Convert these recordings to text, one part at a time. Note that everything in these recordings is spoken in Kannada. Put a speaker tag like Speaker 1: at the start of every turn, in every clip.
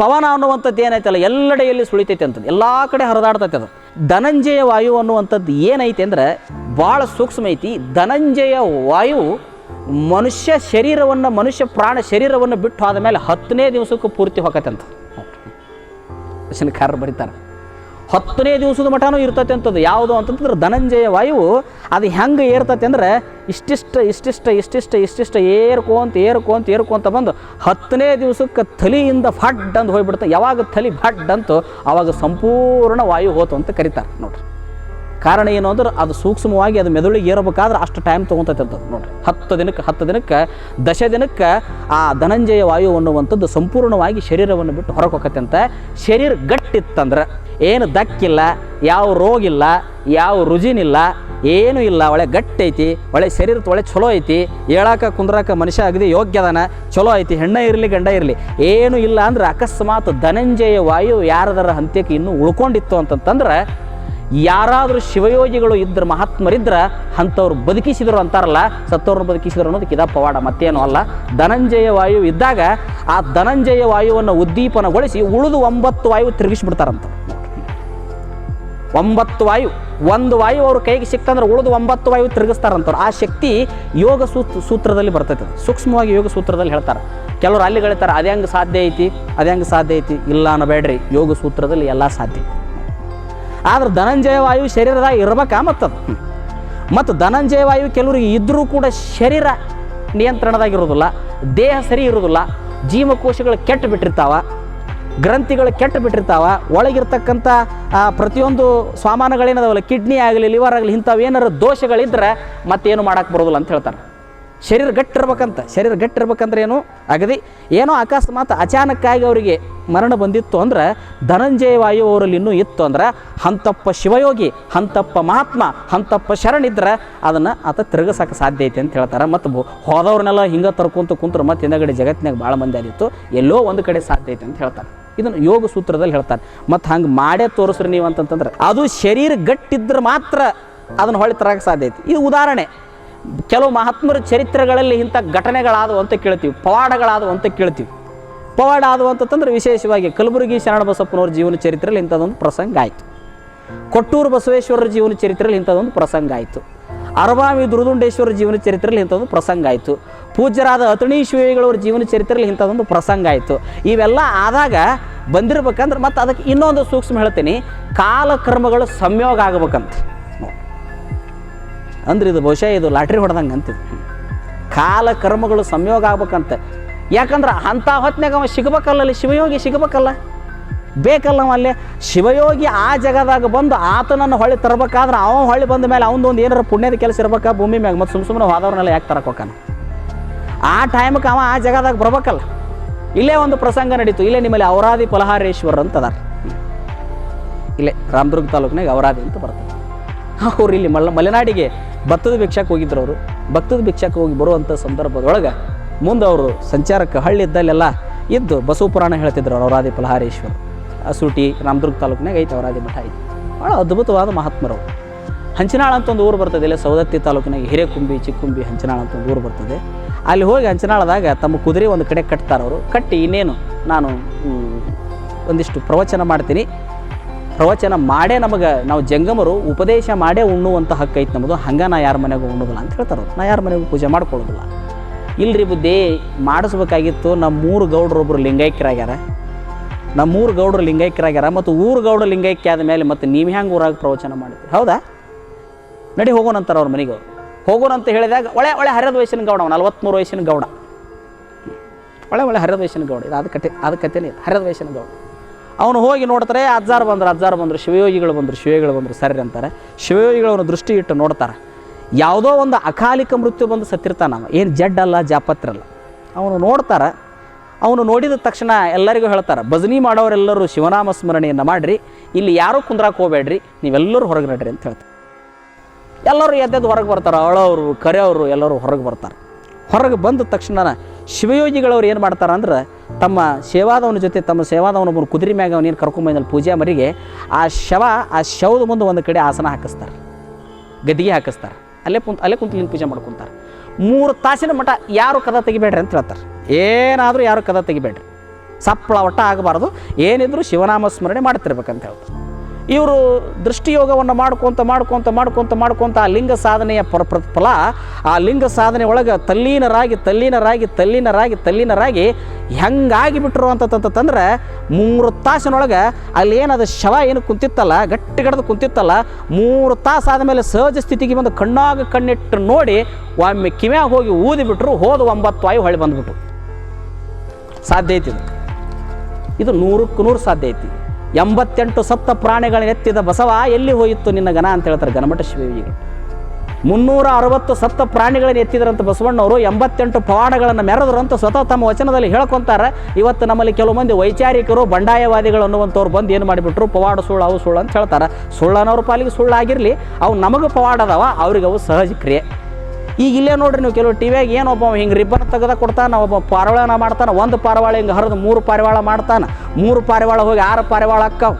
Speaker 1: ಪವನ ಅನ್ನುವಂಥದ್ದು ಏನೈತಲ್ಲ, ಎಲ್ಲೆಡೆಯಲ್ಲಿ ಸುಳಿತೈತೆ ಅಂತದ್ದು, ಎಲ್ಲ ಕಡೆ ಹರಿದಾಡ್ತೈತೆ ಅದು. ಧನಂಜಯ ವಾಯು ಅನ್ನುವಂಥದ್ದು ಏನೈತೆ ಅಂದ್ರೆ ಭಾಳ ಸೂಕ್ಷ್ಮ ಐತಿ. ಧನಂಜಯ ವಾಯು ಮನುಷ್ಯ ಶರೀರವನ್ನು, ಮನುಷ್ಯ ಪ್ರಾಣ ಶರೀರವನ್ನು ಬಿಟ್ಟು ಆದ ಮೇಲೆ ಹತ್ತನೇ ದಿವಸಕ್ಕೂ ಪೂರ್ತಿ ಹೋಗತ್ತೆ ಅಂತ ಕಾರ್ ಬರೀತಾರೆ. ಹತ್ತನೇ ದಿವಸದ ಮಠನೂ ಇರ್ತೈತೆ ಅಂತದ್ದು. ಯಾವುದು ಅಂತಂದ್ರೆ ಧನಂಜಯ ವಾಯುವು, ಅದು ಹೆಂಗೆ ಏರ್ತತೆ ಅಂದ್ರೆ ಇಷ್ಟಿಷ್ಟ ಇಷ್ಟಿಷ್ಟ ಇಷ್ಟಿಷ್ಟ ಇಷ್ಟಿಷ್ಟ ಏರ್ಕೋಂತ ಏರ್ಕೊಂತ ಏರ್ಕೊಂತ ಬಂದು ಹತ್ತನೇ ದಿವಸಕ್ಕೆ ತಲಿಯಿಂದ ಫಡ್ ಅಂತ ಹೋಗ್ಬಿಡುತ್ತೆ ಯಾವಾಗ ತಲಿ ಫಡ್ ಅಂತ ಆವಾಗ ಸಂಪೂರ್ಣ ವಾಯು ಹೋತು ಅಂತ ಕರೀತಾರೆ ನೋಡ್ರಿ. ಕಾರಣ ಏನು ಅಂದ್ರೆ ಅದು ಸೂಕ್ಷ್ಮವಾಗಿ ಅದು ಮೆದುಳಿಗೆ ಏರಬೇಕಾದ್ರೆ ಅಷ್ಟು ಟೈಮ್ ತೊಗೊತೈತೆ ಅಂತ ನೋಡ್ರಿ. ಹತ್ತು ದಿನಕ್ಕೆ ಹತ್ತು ದಿನಕ್ಕೆ, ದಶ ದಿನಕ್ಕೆ ಆ ಧನಂಜಯ ವಾಯು ಅನ್ನುವಂಥದ್ದು ಸಂಪೂರ್ಣವಾಗಿ ಶರೀರವನ್ನು ಬಿಟ್ಟು ಅಂತ ಶರೀರ ಗಟ್ಟಿತ್ತಂದ್ರೆ. ಏನು ದಕ್ಕಿಲ್ಲ, ಯಾವ ರೋಗ ಇಲ್ಲ ಯಾವ ರುಜಿನಿಲ್ಲ, ಏನೂ ಇಲ್ಲ. ಒಳ್ಳೆ ಗಟ್ಟಿ ಐತಿ ಒಳ್ಳೆ ಶರೀರದ ಒಳ್ಳೆ ಚಲೋ ಐತಿ. ಹೇಳಾಕ ಕುಂದ್ರಾಕ ಮನುಷ್ಯ ಅಗದಿ ಯೋಗ್ಯದನ, ಚಲೋ ಐತಿ, ಹೆಣ್ಣ ಇರಲಿ, ಗಂಡ ಇರಲಿ. ಏನೂ ಇಲ್ಲ ಅಂದ್ರೆ ಅಕಸ್ಮಾತ್ ಧನಂಜಯ ವಾಯು ಯಾರದರ ಹಂತ್ಯಕ್ಕೆ ಇನ್ನೂ ಉಳ್ಕೊಂಡಿತ್ತು ಅಂತಂತಂದ್ರೆ ಯಾರಾದರೂ ಶಿವಯೋಗಿಗಳು ಇದ್ರ ಮಹಾತ್ಮರಿದ್ರ ಅಂಥವ್ರು ಬದುಕಿಸಿದ್ರು ಅಂತಾರಲ್ಲ, ಸತ್ತವ್ರನ್ನ ಬದುಕಿಸಿದ್ರು ಅನ್ನೋದಕ್ಕೆ ಇದ ಪವಾಡ, ಮತ್ತೇನು ಅಲ್ಲ. ಧನಂಜಯ ವಾಯು ಇದ್ದಾಗ ಆ ಧನಂಜಯ ವಾಯುವನ್ನು ಉದ್ದೀಪನಗೊಳಿಸಿ ಉಳಿದು ಒಂಬತ್ತು ವಾಯು ತಿರುಗಿಸ್ಬಿಡ್ತಾರಂತ. ಒಂಬತ್ತು ವಾಯು, ಒಂದು ವಾಯು ಅವ್ರ ಕೈಗೆ ಸಿಕ್ತಂದ್ರೆ ಉಳಿದು ಒಂಬತ್ತು ವಾಯು ತಿರುಗಿಸ್ತಾರಂತವ್ರು. ಆ ಶಕ್ತಿ ಯೋಗ ಸೂತ್ರ ಸೂತ್ರದಲ್ಲಿ ಬರ್ತೈತೆ ಸೂಕ್ಷ್ಮವಾಗಿ ಯೋಗ ಸೂತ್ರದಲ್ಲಿ ಹೇಳ್ತಾರೆ. ಕೆಲವರು ಅಲ್ಲಿ ಹೇಳ್ತಾರೆ ಅದೇ ಹಂಗೆ ಸಾಧ್ಯ ಐತಿ ಅದೇ ಹಂಗೆ ಸಾಧ್ಯ ಐತಿ, ಇಲ್ಲ ಅನ್ನಬೇಡ್ರಿ. ಯೋಗ ಸೂತ್ರದಲ್ಲಿ ಎಲ್ಲ ಸಾಧ್ಯ ಆದ್ರೆ ಧನಂಜಯ ವಾಯು ಶರೀರದಾಗ ಇರ್ಬೇಕಾ ಮತ್ತದು. ಮತ್ತು ಧನಂಜಯ ವಾಯು ಕೆಲವರಿಗೆ ಇದ್ದರೂ ಕೂಡ ಶರೀರ ನಿಯಂತ್ರಣದಾಗಿರೋದಿಲ್ಲ, ದೇಹ ಸರಿ ಇರೋದಿಲ್ಲ, ಜೀವಕೋಶಗಳು ಕೆಟ್ಟು ಬಿಟ್ಟಿರ್ತಾವ, ಗ್ರಂಥಿಗಳು ಕೆಟ್ಟು ಬಿಟ್ಟಿರ್ತಾವ, ಒಳಗಿರ್ತಕ್ಕಂಥ ಪ್ರತಿಯೊಂದು ಸ್ವಾಮಾನಗಳೇನದವಲ್ಲ ಕಿಡ್ನಿ ಆಗಲಿ, ಲಿವರ್ ಆಗಲಿ ಇಂಥವು ಏನಾರು ದೋಷಗಳಿದ್ರೆ ಮತ್ತೇನು ಮಾಡಕ್ಕೆ ಬರೋದಿಲ್ಲ ಅಂತ ಹೇಳ್ತಾರೆ. ಶರೀರ ಗಟ್ಟಿರ್ಬೇಕಂತ ಶರೀರ ಗಟ್ಟಿರ್ಬೇಕಂದ್ರೆ ಏನು? ಅಗದಿ ಏನೋ ಅಕಸ್ಮಾತ್ ಅಚಾನಕ್ಕಾಗಿ ಅವರಿಗೆ ಮರಣ ಬಂದಿತ್ತು ಅಂದ್ರೆ ಧನಂಜಯ ವಾಯು ಅವರಲ್ಲಿ ಇನ್ನೂ ಇತ್ತು ಅಂದ್ರೆ ಹಂತಪ್ಪ ಶಿವಯೋಗಿ, ಹಂತಪ್ಪ ಮಹಾತ್ಮ, ಹಂತಪ್ಪ ಶರಣಿದ್ರೆ ಅದನ್ನು ಆತ ತಿರುಗಿಸಕ್ಕೆ ಸಾಧ್ಯ ಐತೆ ಅಂತ ಹೇಳ್ತಾರೆ. ಮತ್ತು ಹೋದವ್ರನ್ನೆಲ್ಲ ಹಿಂಗೆ ತರ್ಕೊಂತ ಕುಂತ್ರು ಮತ್ತು ಹಿಂದಗಡೆ ಜಗತ್ತಿನಾಗ ಭಾಳ ಮಂದಿ ಆಗಿತ್ತು ಎಲ್ಲೋ ಒಂದು ಕಡೆ ಸಾಧ್ಯ ಐತೆ ಅಂತ ಹೇಳ್ತಾರೆ. ಇದನ್ನು ಯೋಗ ಸೂತ್ರದಲ್ಲಿ ಹೇಳ್ತಾರೆ. ಮತ್ತು ಹಂಗೆ ಮಾಡೇ ತೋರಿಸ್ರಿ ನೀವು ಅಂತಂತಂದ್ರೆ ಅದು ಶರೀರ ಗಟ್ಟಿದ್ರೆ ಮಾತ್ರ ಅದನ್ನು ಹೊಳೆ ತರಕ್ಕೆ ಸಾಧ್ಯ ಐತಿ. ಇದು ಉದಾಹರಣೆ. ಕೆಲವು ಮಹಾತ್ಮರ ಚರಿತ್ರೆಗಳಲ್ಲಿ ಇಂಥ ಘಟನೆಗಳಾದವು ಅಂತ ಕೇಳ್ತೀವಿ ಪವಾಡಗಳಾದವು ಅಂತ ಕೇಳ್ತೀವಿ. ಪವಾಡ ಆದವು ಅಂತಂದ್ರೆ ವಿಶೇಷವಾಗಿ ಕಲಬುರಗಿ ಶರಣ ಬಸಪ್ಪನವ್ರ ಜೀವನ ಚರಿತ್ರೆಯಲ್ಲಿ ಇಂಥದ್ದೊಂದು ಪ್ರಸಂಗ ಆಯಿತು. ಕೊಟ್ಟೂರು ಬಸವೇಶ್ವರರ ಜೀವನ ಚರಿತ್ರೆಯಲ್ಲಿ ಇಂಥದ್ದೊಂದು ಪ್ರಸಂಗ ಆಯಿತು. ಅರಬಾಮಿ ದುರುದುಂಡೇಶ್ವರ ಜೀವನ ಚರಿತ್ರೆಯಲ್ಲಿ ಇಂಥದ್ದೊಂದು ಪ್ರಸಂಗ ಆಯಿತು. ಪೂಜ್ಯರಾದ ಅತಣಿ ಜೀವನ ಚರಿತ್ರೆಯಲ್ಲಿ ಇಂಥದ್ದೊಂದು ಪ್ರಸಂಗ ಆಯಿತು. ಇವೆಲ್ಲ ಆದಾಗ ಬಂದಿರಬೇಕಂದ್ರೆ ಮತ್ತು ಅದಕ್ಕೆ ಇನ್ನೊಂದು ಸೂಕ್ಷ್ಮ ಹೇಳ್ತೀನಿ, ಕಾಲಕ್ರಮಗಳು ಸಂಯೋಗ ಆಗ್ಬೇಕಂತ. ಅಂದ್ರೆ ಇದು ಬಹುಶಃ ಇದು ಲಾಟ್ರಿ ಹೊಡೆದಂಗೆ ಅಂತಿದ್ದು ಕಾಲ ಕರ್ಮಗಳು ಸಂಯೋಗ ಆಗ್ಬೇಕಂತ. ಯಾಕಂದ್ರೆ ಅಂಥ ಹೊತ್ತಿನಾಗ ಅವ ಸಿಗ್ಬೇಕಲ್ಲ ಅಲ್ಲಿ, ಶಿವಯೋಗಿ ಸಿಗ್ಬೇಕಲ್ಲ? ಬೇಕಲ್ಲ ಅಲ್ಲಿ? ಶಿವಯೋಗಿ ಆ ಜಗದಾಗ ಬಂದು ಆತನನ್ನು ಹೊಳ್ಳಿ ತರಬೇಕಾದ್ರೆ ಅವ ಹೊಳ್ಳಿ ಬಂದ ಮೇಲೆ ಒಂದು ಏನಾರ ಪುಣ್ಯದ ಕೆಲಸ ಇರ್ಬೇಕಾ? ಭೂಮಿ ಮ್ಯಾಗ ಮತ್ತು ಸುಮ್ಮ ಸುಮ್ಮನೆ ಹೋದವ್ರನ್ನೆಲ್ಲ ಯಾಕೆ ತರಕೋಕಾನ ಆ ಟೈಮ್ಗೆ ಅವ ಆ ಜಗದಾಗ ಬರ್ಬೇಕಲ್ಲ. ಇಲ್ಲೇ ಒಂದು ಪ್ರಸಂಗ ನಡೀತು. ಇಲ್ಲೇ ನಿಮ್ಮಲ್ಲಿ ಔರಾದಿ ಫಲಹಾರೇಶ್ವರ ಅಂತ ಅದಾರ. ಇಲ್ಲೇ ರಾಮದುರ್ಗ ತಾಲೂಕಿನಾಗ ಔರಾದಿ ಅಂತ ಬರ್ತದೆ. ಅವ್ರು ಇಲ್ಲಿ ಮಲ್ಲ ಮಲೆನಾಡಿಗೆ ಭತ್ತದ ಭಿಕ್ಷಕ್ಕೆ ಹೋಗಿದ್ರು ಅವರು. ಭತ್ತದ ಭಿಕ್ಷಕ್ಕೆ ಹೋಗಿ ಬರುವಂಥ ಸಂದರ್ಭದೊಳಗೆ ಮುಂದೆ ಅವರು ಸಂಚಾರಕ್ಕೆ ಹಳ್ಳಿದ್ದಲ್ಲೆಲ್ಲ ಇದ್ದು ಬಸವ ಪುರಾಣ ಹೇಳ್ತಿದ್ರು ಅವರು ಅವರಾದಿ ಫಲಹಾರೇಶ್ವರ. ಅಸೂಟಿ ರಾಮದುರ್ಗ ತಾಲೂಕಿನಾಗ ಐತೆ ಅವರಾದಿ ಮಠ ಐತಿ. ಭಾಳ ಅದ್ಭುತವಾದ ಮಹಾತ್ಮರು. ಹಂಚನಾಳ ಅಂತ ಒಂದು ಊರು ಬರ್ತದೆ, ಇಲ್ಲ ಸೌದತ್ತಿ ತಾಲೂಕಿನಾಗ ಹಿರೇಕುಂಬಿ, ಚಿಕ್ಕುಂಬಿ ಹಂಚನಾಳ ಅಂತ ಒಂದು ಊರು ಬರ್ತದೆ. ಅಲ್ಲಿ ಹೋಗಿ ಹಂಚನಾಳದಾಗ ತಮ್ಮ ಕುದುರೆ ಒಂದು ಕಡೆ ಕಟ್ತಾರೆ ಅವರು. ಕಟ್ಟಿ ಇನ್ನೇನು ನಾನು ಒಂದಿಷ್ಟು ಪ್ರವಚನ ಮಾಡ್ತೀನಿ. ಪ್ರವಚನ ಮಾಡೇ ನಮಗೆ, ನಾವು ಜಂಗಮರು ಉಪದೇಶ ಮಾಡೇ ಉಣ್ಣುವಂಥ ಹಕ್ಕು ಐತೆ ನಮ್ಮದು ಹಂಗೆ ನಾ ಯಾರ ಮನೆಗೂ ಉಣ್ಣೋದಿಲ್ಲ ಅಂತ ಹೇಳ್ತಾರೆ. ನಾ ಯಾರ ಮನೆಗೂ ಪೂಜೆ ಮಾಡ್ಕೊಳ್ಳೋದಿಲ್ಲ ಇಲ್ರಿ ಬುದ್ಧಿ, ಮಾಡಿಸ್ಬೇಕಾಗಿತ್ತು ನಮ್ಮ ಮೂರು ಗೌಡ್ರೊಬ್ಬರು ಲಿಂಗೈಕ್ಯರಾಗ್ಯಾರ ನಮ್ಮ ಮೂರು ಗೌಡ್ರು ಲಿಂಗೈಕ್ಯರಾಗ್ಯಾರ ಮತ್ತು ಊರು ಗೌಡ್ರು ಲಿಂಗೈಕ್ಯ ಆದ ಮೇಲೆ ಮತ್ತು ನೀವು ಹೆಂಗೆ ಊರಾಗ ಪ್ರವಚನ ಮಾಡ್ತೀರಿ ಹೌದಾ? ನಡಿ ಹೋಗೋಣಂತಾರೆ ಅವ್ರ ಮನೆಗೆ ಹೋಗೋಣ ಅಂತ ಹೇಳಿದಾಗ, ಒಳ್ಳೆ ಒಳ್ಳೆ ಹರಿದ ವಯಸ್ಸಿನ ಗೌಡ ನಲ್ವತ್ತ್ಮೂರು ವಯಸ್ಸಿನ ಗೌಡ. ಒಳ್ಳೆ ಒಳ್ಳೆ ಹರಿದ ವಯಸ್ಸಿನ ಗೌಡ ಇದು. ಅದು ಕತೆ ಅದು ಇದು. ಹರಿದ ವಯಸ್ಸಿನ ಗೌಡ. ಅವನು ಹೋಗಿ ನೋಡ್ತಾರೆ, ಅಜ್ಜಾರು ಬಂದರು ಅಜ್ಜಾರು ಬಂದರು, ಶಿವಯೋಗಿಗಳು ಬಂದರು ಶಿವಯೋಗಿಗಳು ಬಂದರು, ಸರಿ ಅಂತಾರೆ. ಶಿವಯೋಗಿಗಳು ಅವನು ದೃಷ್ಟಿ ಇಟ್ಟು ನೋಡ್ತಾರೆ. ಯಾವುದೋ ಒಂದು ಅಕಾಲಿಕ ಮೃತ್ಯು ಬಂದು ಸತ್ತಿರ್ತಾನ ಅವ. ಏನು ಜಡ್ಡಲ್ಲ ಜಾಪತ್ರಲ್ಲ ಅವನು ನೋಡ್ತಾರೆ. ಅವನು ನೋಡಿದ ತಕ್ಷಣ ಎಲ್ಲರಿಗೂ ಹೇಳ್ತಾರೆ, ಭಜನಿ ಮಾಡೋರೆಲ್ಲರೂ ಶಿವನಾಮ ಸ್ಮರಣೆಯನ್ನು ಮಾಡಿರಿ, ಇಲ್ಲಿ ಯಾರೂ ಕುಂದ್ರಾಕ್ ಹೋಗಬೇಡ್ರಿ, ನೀವೆಲ್ಲರೂ ಹೊರಗೆ ನಡ್ರಿ ಅಂತ ಹೇಳ್ತಾರೆ. ಎಲ್ಲರೂ ಎದ್ದೆದ್ದು ಹೊರಗೆ ಬರ್ತಾರೆ, ಅಳೋರು, ಕರೆಯವರು ಎಲ್ಲರೂ ಹೊರಗೆ ಬರ್ತಾರೆ. ಹೊರಗೆ ಬಂದ ತಕ್ಷಣ ಶಿವಯೋಗಿಗಳವ್ರು ಏನು ಮಾಡ್ತಾರೆ ಅಂದ್ರೆ ತಮ್ಮ ಸೇವಾದವನ ಜೊತೆ ತಮ್ಮ ಸೇವಾದವನೊಬ್ಬರು ಕುದುರೆ ಮ್ಯಾಗ ಅವನೇನು ಕರ್ಕೊಂಬಂದಲ್ಲಿ ಪೂಜೆ ಮರಿಗೆ, ಆ ಶವ, ಆ ಶವದ ಮುಂದೆ ಒಂದು ಕಡೆ ಆಸನ ಹಾಕಿಸ್ತಾರೆ. ಗದ್ದಿಗೆ ಹಾಕಿಸ್ತಾರೆ. ಅಲ್ಲೇ ಕುಂತ, ಅಲ್ಲೇ ಕುಂತು ಪೂಜೆ ಮಾಡ್ಕೊತಾರೆ. ಮೂರು ತಾಸಿನ ಮಠ ಯಾರು ಕದ ತೆಗಿಬೇಡ್ರಿ ಅಂತ ಹೇಳ್ತಾರೆ. ಏನಾದರೂ ಯಾರು ಕದ ತೆಗಿಬೇಡ್ರಿ. ಸಪ್ಪಳ ಒಟ್ಟ ಆಗಬಾರ್ದು. ಏನಿದ್ರು ಶಿವನಾಮ ಸ್ಮರಣೆ ಮಾಡ್ತಿರ್ಬೇಕಂತ ಹೇಳ್ತಾರೆ. ಇವರು ದೃಷ್ಟಿಯೋಗವನ್ನು ಮಾಡ್ಕೊತ ಮಾಡ್ಕೊತ ಮಾಡ್ಕೊತ ಮಾಡ್ಕೊತ ಆ ಲಿಂಗ ಸಾಧನೆಯ ಪರ ಫಲ, ಆ ಲಿಂಗ ಸಾಧನೆ ಒಳಗೆ ತಲ್ಲೀನರಾಗಿ ತಲ್ಲೀನರಾಗಿ ತಲ್ಲೀನರಾಗಿ ತಲ್ಲೀನರಾಗಿ ಹೆಂಗಾಗಿ ಬಿಟ್ಟರು ಅಂತಂತಂದ್ರೆ ಮೂರು ತಾಸಿನೊಳಗೆ ಅಲ್ಲಿ ಏನದು ಶವ ಏನು ಕುಂತಿತ್ತಲ್ಲ, ಗಟ್ಟಿ ಗಡ್ದು ಕುಂತಿತ್ತಲ್ಲ, ಮೂರು ತಾಸು ಆದಮೇಲೆ ಸಹಜ ಸ್ಥಿತಿಗೆ ಬಂದು ಕಣ್ಣಾಗ ಕಣ್ಣಿಟ್ಟು ನೋಡಿ ಒಮ್ಮೆ ಕಿವ್ಯಾಗ ಹೋಗಿ ಊದಿ ಬಿಟ್ರು ಹೋದ ಒಂಬತ್ತು ವಾಯು ಹೊಳೆ ಬಂದ್ಬಿಟ್ರು ಸಾಧ್ಯ ಐತಿ ಇದು ನೂರಕ್ಕೆ ನೂರು ಸಾಧ್ಯ ಐತಿ. ಎಂಬತ್ತೆಂಟು ಸತ್ತ ಪ್ರಾಣಿಗಳನ್ನ ಎತ್ತಿದ ಬಸವ ಎಲ್ಲಿ ಹೋಯಿತು ನಿನ್ನ ಗನ ಅಂತ ಹೇಳ್ತಾರೆ ಗಣಮಠ ಶಿವಯೋಗಿಗಳು ಮುನ್ನೂರ ಅರವತ್ತು ಸತ್ತ ಪ್ರಾಣಿಗಳನ್ನು ಎತ್ತಿದ್ರಂತ ಬಸವಣ್ಣವರು ಎಂಬತ್ತೆಂಟು ಪವಾಡಗಳನ್ನು ಮೆರೆದ್ರಂತ ಸ್ವತಃ ತಮ್ಮ ವಚನದಲ್ಲಿ ಹೇಳ್ಕೊಂತಾರೆ. ಇವತ್ತು ನಮ್ಮಲ್ಲಿ ಕೆಲವು ಮಂದಿ ವೈಚಾರಿಕರು, ಬಂಡಾಯವಾದಿಗಳು ಅನ್ನುವಂಥವ್ರು ಬಂದು ಏನು ಮಾಡಿಬಿಟ್ರು? ಪವಾಡ ಸುಳ್ಳು, ಅವು ಸುಳ್ಳು ಅಂತ ಹೇಳ್ತಾರೆ. ಸುಳ್ಳನವ್ರ ಪಾಲಿಗೆ ಸುಳ್ಳು ಆಗಿರಲಿ ಅವು ನಮಗೆ ಪವಾಡ ಅದಾವ, ಅವ್ರಿಗೆ ಅವು ಸಹಜ ಕ್ರಿಯೆ. ಈಗ ಇಲ್ಲೇ ನೋಡ್ರಿ ನೀವು ಕೆಲವು ಟಿವಿಯಾಗ ಏನು ಒಬ್ಬ ಹಿಂಗೆ ರಿಬ್ಬನ್ ತೆಗೆದ ಕೊಡ್ತಾನೆ, ಒಬ್ಬ ಪಾರಿವಾಳನ ಮಾಡ್ತಾನೆ, ಒಂದು ಪಾರಿವಾಳ ಹಿಂಗೆ ಹರಿದು ಮೂರು ಪಾರಿವಾಳ ಮಾಡ್ತಾನೆ, ಮೂರು ಪಾರಿವಾಳ ಹೋಗಿ ಆರು ಪಾರಿವಾಳ ಅಕ್ಕಾವ.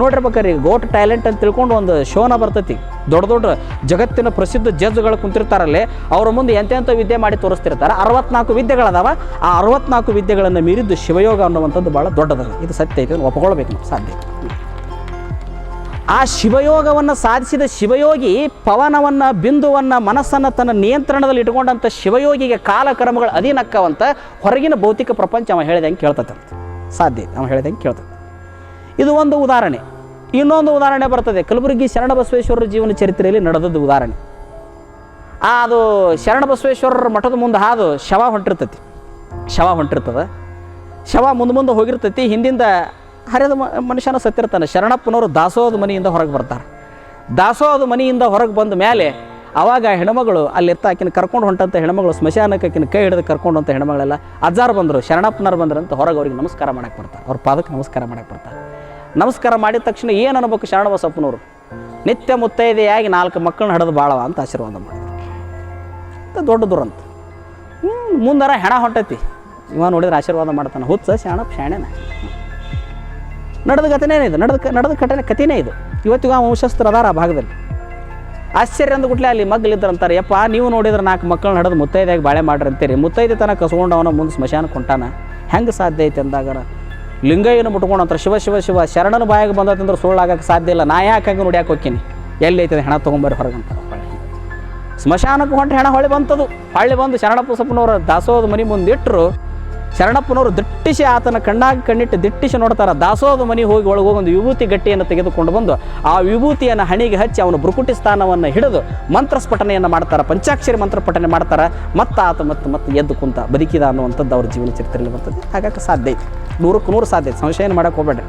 Speaker 1: ನೋಡಿರ್ಬೇಕಾರೆ ಗೋಟ್ ಟ್ಯಾಲೆಂಟ್ ಅಂತ ತಿಳ್ಕೊಂಡು ಒಂದು ಶೋನ ಬರ್ತೈತಿ. ದೊಡ್ಡ ದೊಡ್ಡ ಜಗತ್ತಿನ ಪ್ರಸಿದ್ಧ ಜಜ್ಗಳು ಕುಂತಿರ್ತಾರಲ್ಲಿ, ಅವ್ರ ಮುಂದೆ ಎಂತೆಂಥ ವಿದ್ಯೆ ಮಾಡಿ ತೋರಿಸ್ತಿರ್ತಾರೆ. ಅರವತ್ನಾಲ್ಕು ವಿದ್ಯೆಗಳದಾವ, ಆ ಅರವತ್ನಾಲ್ಕು ವಿದ್ಯೆಗಳನ್ನು ಮೀರಿದ್ದು ಶಿವಯೋಗ ಅನ್ನುವಂಥದ್ದು ಭಾಳ ದೊಡ್ಡದಲ್ಲ. ಇದು ಸತ್ಯ ಐತೆ ಒಪ್ಕೊಳ್ಬೇಕು ಸಾಧ್ಯ. ಆ ಶಿವಯೋಗವನ್ನು ಸಾಧಿಸಿದ ಶಿವಯೋಗಿ ಪವನವನ್ನು, ಬಿಂದುವನ್ನು, ಮನಸ್ಸನ್ನು ತನ್ನ ನಿಯಂತ್ರಣದಲ್ಲಿ ಇಟ್ಕೊಂಡಂಥ ಶಿವಯೋಗಿಗೆ ಕಾಲಕರ್ಮಗಳು ಅಧೀನಕ್ಕವಂತ ಹೊರಗಿನ ಭೌತಿಕ ಪ್ರಪಂಚ ಅವ ಹೇಳಿದಂಗೆ ಕೇಳ್ತದಂತೆ ಸಾಧ್ಯ ಅವ ಹೇಳಿದಂಗೆ ಕೇಳ್ತದೆ ಇದು ಒಂದು ಉದಾಹರಣೆ. ಇನ್ನೊಂದು ಉದಾಹರಣೆ ಬರ್ತದೆ. ಕಲಬುರಗಿ ಶರಣಬಸವೇಶ್ವರರ ಜೀವನ ಚರಿತ್ರೆಯಲ್ಲಿ ನಡೆದದ್ದು ಉದಾಹರಣೆ. ಆ, ಅದು ಶರಣಬಸವೇಶ್ವರರ ಮಠದ ಮುಂದೆ ಹಾದು ಶವ ಹೊಂಟಿರ್ತತಿ. ಶವ ಹೊಂಟಿರ್ತದೆ. ಶವ ಮುಂದೆ ಮುಂದೆ ಹೋಗಿರ್ತೈತಿ. ಹಿಂದಿಂದ ಹರಿದ ಮನುಷ್ಯನ ಸತ್ತಿರ್ತಾನೆ ಶರಣಪ್ಪನವರು ದಾಸೋದ ಮನೆಯಿಂದ ಹೊರಗೆ ಬರ್ತಾರೆ. ದಾಸೋದ ಮನೆಯಿಂದ ಹೊರಗೆ ಬಂದ ಮೇಲೆ ಅವಾಗ ಹೆಣ್ಮಗಳು ಅಲ್ಲಿರ್ತ ಆಕಿನ ಕರ್ಕೊಂಡು ಹೊಂಟಂಥ ಹೆಣ್ಮಗಳು, ಸ್ಮಶಾನಕ್ಕೆ ಆಕಿನ ಕೈ ಹಿಡಿದು ಕರ್ಕೊಂಡು ಅಂತ ಹೆಣ್ಮಗಳೆಲ್ಲ ಅಜ್ಜಾರು ಬಂದರು, ಶರಣಪ್ಪನವ್ರು ಬಂದ್ರಂತ ಹೊರಗೆ ಅವ್ರಿಗೆ ನಮಸ್ಕಾರ ಮಾಡಕ್ಕೆ ಬರ್ತಾರೆ. ಅವ್ರ ಪಾದಕ್ಕೆ ನಮಸ್ಕಾರ ಮಾಡಕ್ಕೆ ಬರ್ತಾರೆ. ನಮಸ್ಕಾರ ಮಾಡಿದ ತಕ್ಷಣ ಏನು ಅನ್ಬೇಕು ಶರಣಬಸಪ್ಪನವರು? ನಿತ್ಯ ಮುತ್ತೈದೆಯಾಗಿ ನಾಲ್ಕು ಮಕ್ಕಳನ್ನ ಹಡೆದು ಬಾಳವ ಅಂತ ಆಶೀರ್ವಾದ ಮಾಡಿದ್ರು ಅಂತ ದೊಡ್ಡ ದುರಂತ. ಹ್ಞೂ ಮುಂದಾರ ಹೆಣ ಹೊಂಟೈತಿ. ಇವ ನೋಡಿದ್ರೆ ಆಶೀರ್ವಾದ ಮಾಡ್ತಾನೆ. ಹುಚ್ಚ ಶಾಣಪ್ಪ ಶಾಣೆನ. ನಡೆದ ಕಥೆನೇ ಇದು, ನಡೆದ ನಡೆದ ಕಥೆನೇ ಕಥೆನೇ ಇದು. ಇವತ್ತಿಗೂ ಆ ವಂಶಸ್ಥರು ಅದಾರ ಆ ಭಾಗದಲ್ಲಿ. ಆಶ್ಚರ್ಯ ಅಂದ್ಬಿಟ್ಲೆ ಅಲ್ಲಿ ಮಗ್ಲಿದ್ರಂತಾರೆ ಯಪ್ಪ, ನೀವು ನೋಡಿದ್ರೆ ನಾಲ್ಕು ಮಕ್ಕಳನ್ನ ನಡೆದು ಮುತ್ತೈದೆಯಾಗಿ ಬಾಳೆ ಮಾಡ್ರಿ ಅಂತೀರಿ ಮುತ್ತೈದೆ ತನಕ ಕಸ್ಕೊಂಡು ಅವನ ಮುಂದೆ ಸ್ಮಶಾನ ಕೊಂಟಾನ ಹೆಂಗೆ ಸಾಧ್ಯ ಐತೆ ಅಂದಾಗ ಲಿಂಗಯ್ಯನ ಮುಟ್ಕೊಂಡು ಅಂತಾರೆ, ಶಿವ ಶಿವ ಶಿವ, ಶರಣನ ಬಾಯಿಗೆ ಬಂದತಂದ್ರೆ ಸುಳ್ಳಾಗಕ್ಕೆ ಸಾಧ್ಯ ಇಲ್ಲ. ನಾ ಯಾಕೆ ಹಂಗೆ ನೋಡ್ಯಾಕೆ ಹೋಗ್ತೀನಿ ಎಲ್ಲಿ ಐತೆ ಹೆಣ ತೊಗೊಂಬರ್ರಿ ಹೊರಗೆ ಅಂತಾರೆ ಹೊಳ್ಳಿ. ಸ್ಮಶಾನಕ್ಕೆ ಹೊಂಟು ಹೆಣ ಹೊಳೆ ಬಂತದು. ಹೊಳ್ಳಿ ಬಂದು ಶರಣಪ್ಪ ಸಪ್ಪನವರ ದಾಸೋದ ಮನೆ ಮುಂದೆ ಇಟ್ಟರು ಶರಣಪ್ಪನವರು ದಿಟ್ಟಿಸಿ ಆತನ ಕಣ್ಣಾಗಿ ಕಣ್ಣಿಟ್ಟು ದಿಟ್ಟಿಸಿ ನೋಡ್ತಾರೆ. ದಾಸೋದ ಮನೆ ಹೋಗಿ ಒಳಗೆ ಹೋಗಿ ಒಂದು ವಿಭೂತಿ ಗಟ್ಟಿಯನ್ನು ತೆಗೆದುಕೊಂಡು ಬಂದು ಆ ವಿಭೂತಿಯನ್ನು ಹಣಿಗೆ ಹಚ್ಚಿ ಅವನು ಬ್ರುಕುಟಿ ಸ್ಥಾನವನ್ನು ಹಿಡಿದು ಮಂತ್ರಸ್ಫಟನೆಯನ್ನು ಮಾಡ್ತಾರೆ, ಪಂಚಾಕ್ಷರಿ ಮಂತ್ರ ಪಠನೆ ಮಾಡ್ತಾರೆ. ಮತ್ತು ಆತ ಮತ್ತೆ ಮತ್ತೆ ಎದ್ದು ಕುಂತ ಬದುಕಿದ ಅನ್ನುವಂಥದ್ದು ಅವ್ರ ಜೀವನ ಚರಿತ್ರೆಯಲ್ಲಿ ಬರ್ತದೆ. ಹಾಗಾಗಿ ಸಾಧ್ಯ ಐತಿ ನೂರಕ್ಕೆ ನೂರು ಸಾಧ್ಯ ಐತಿ ಸಂಶಯ ಏನು ಮಾಡಕ್ಕೆ ಹೋಗ್ಬೇಡ್ರಿ.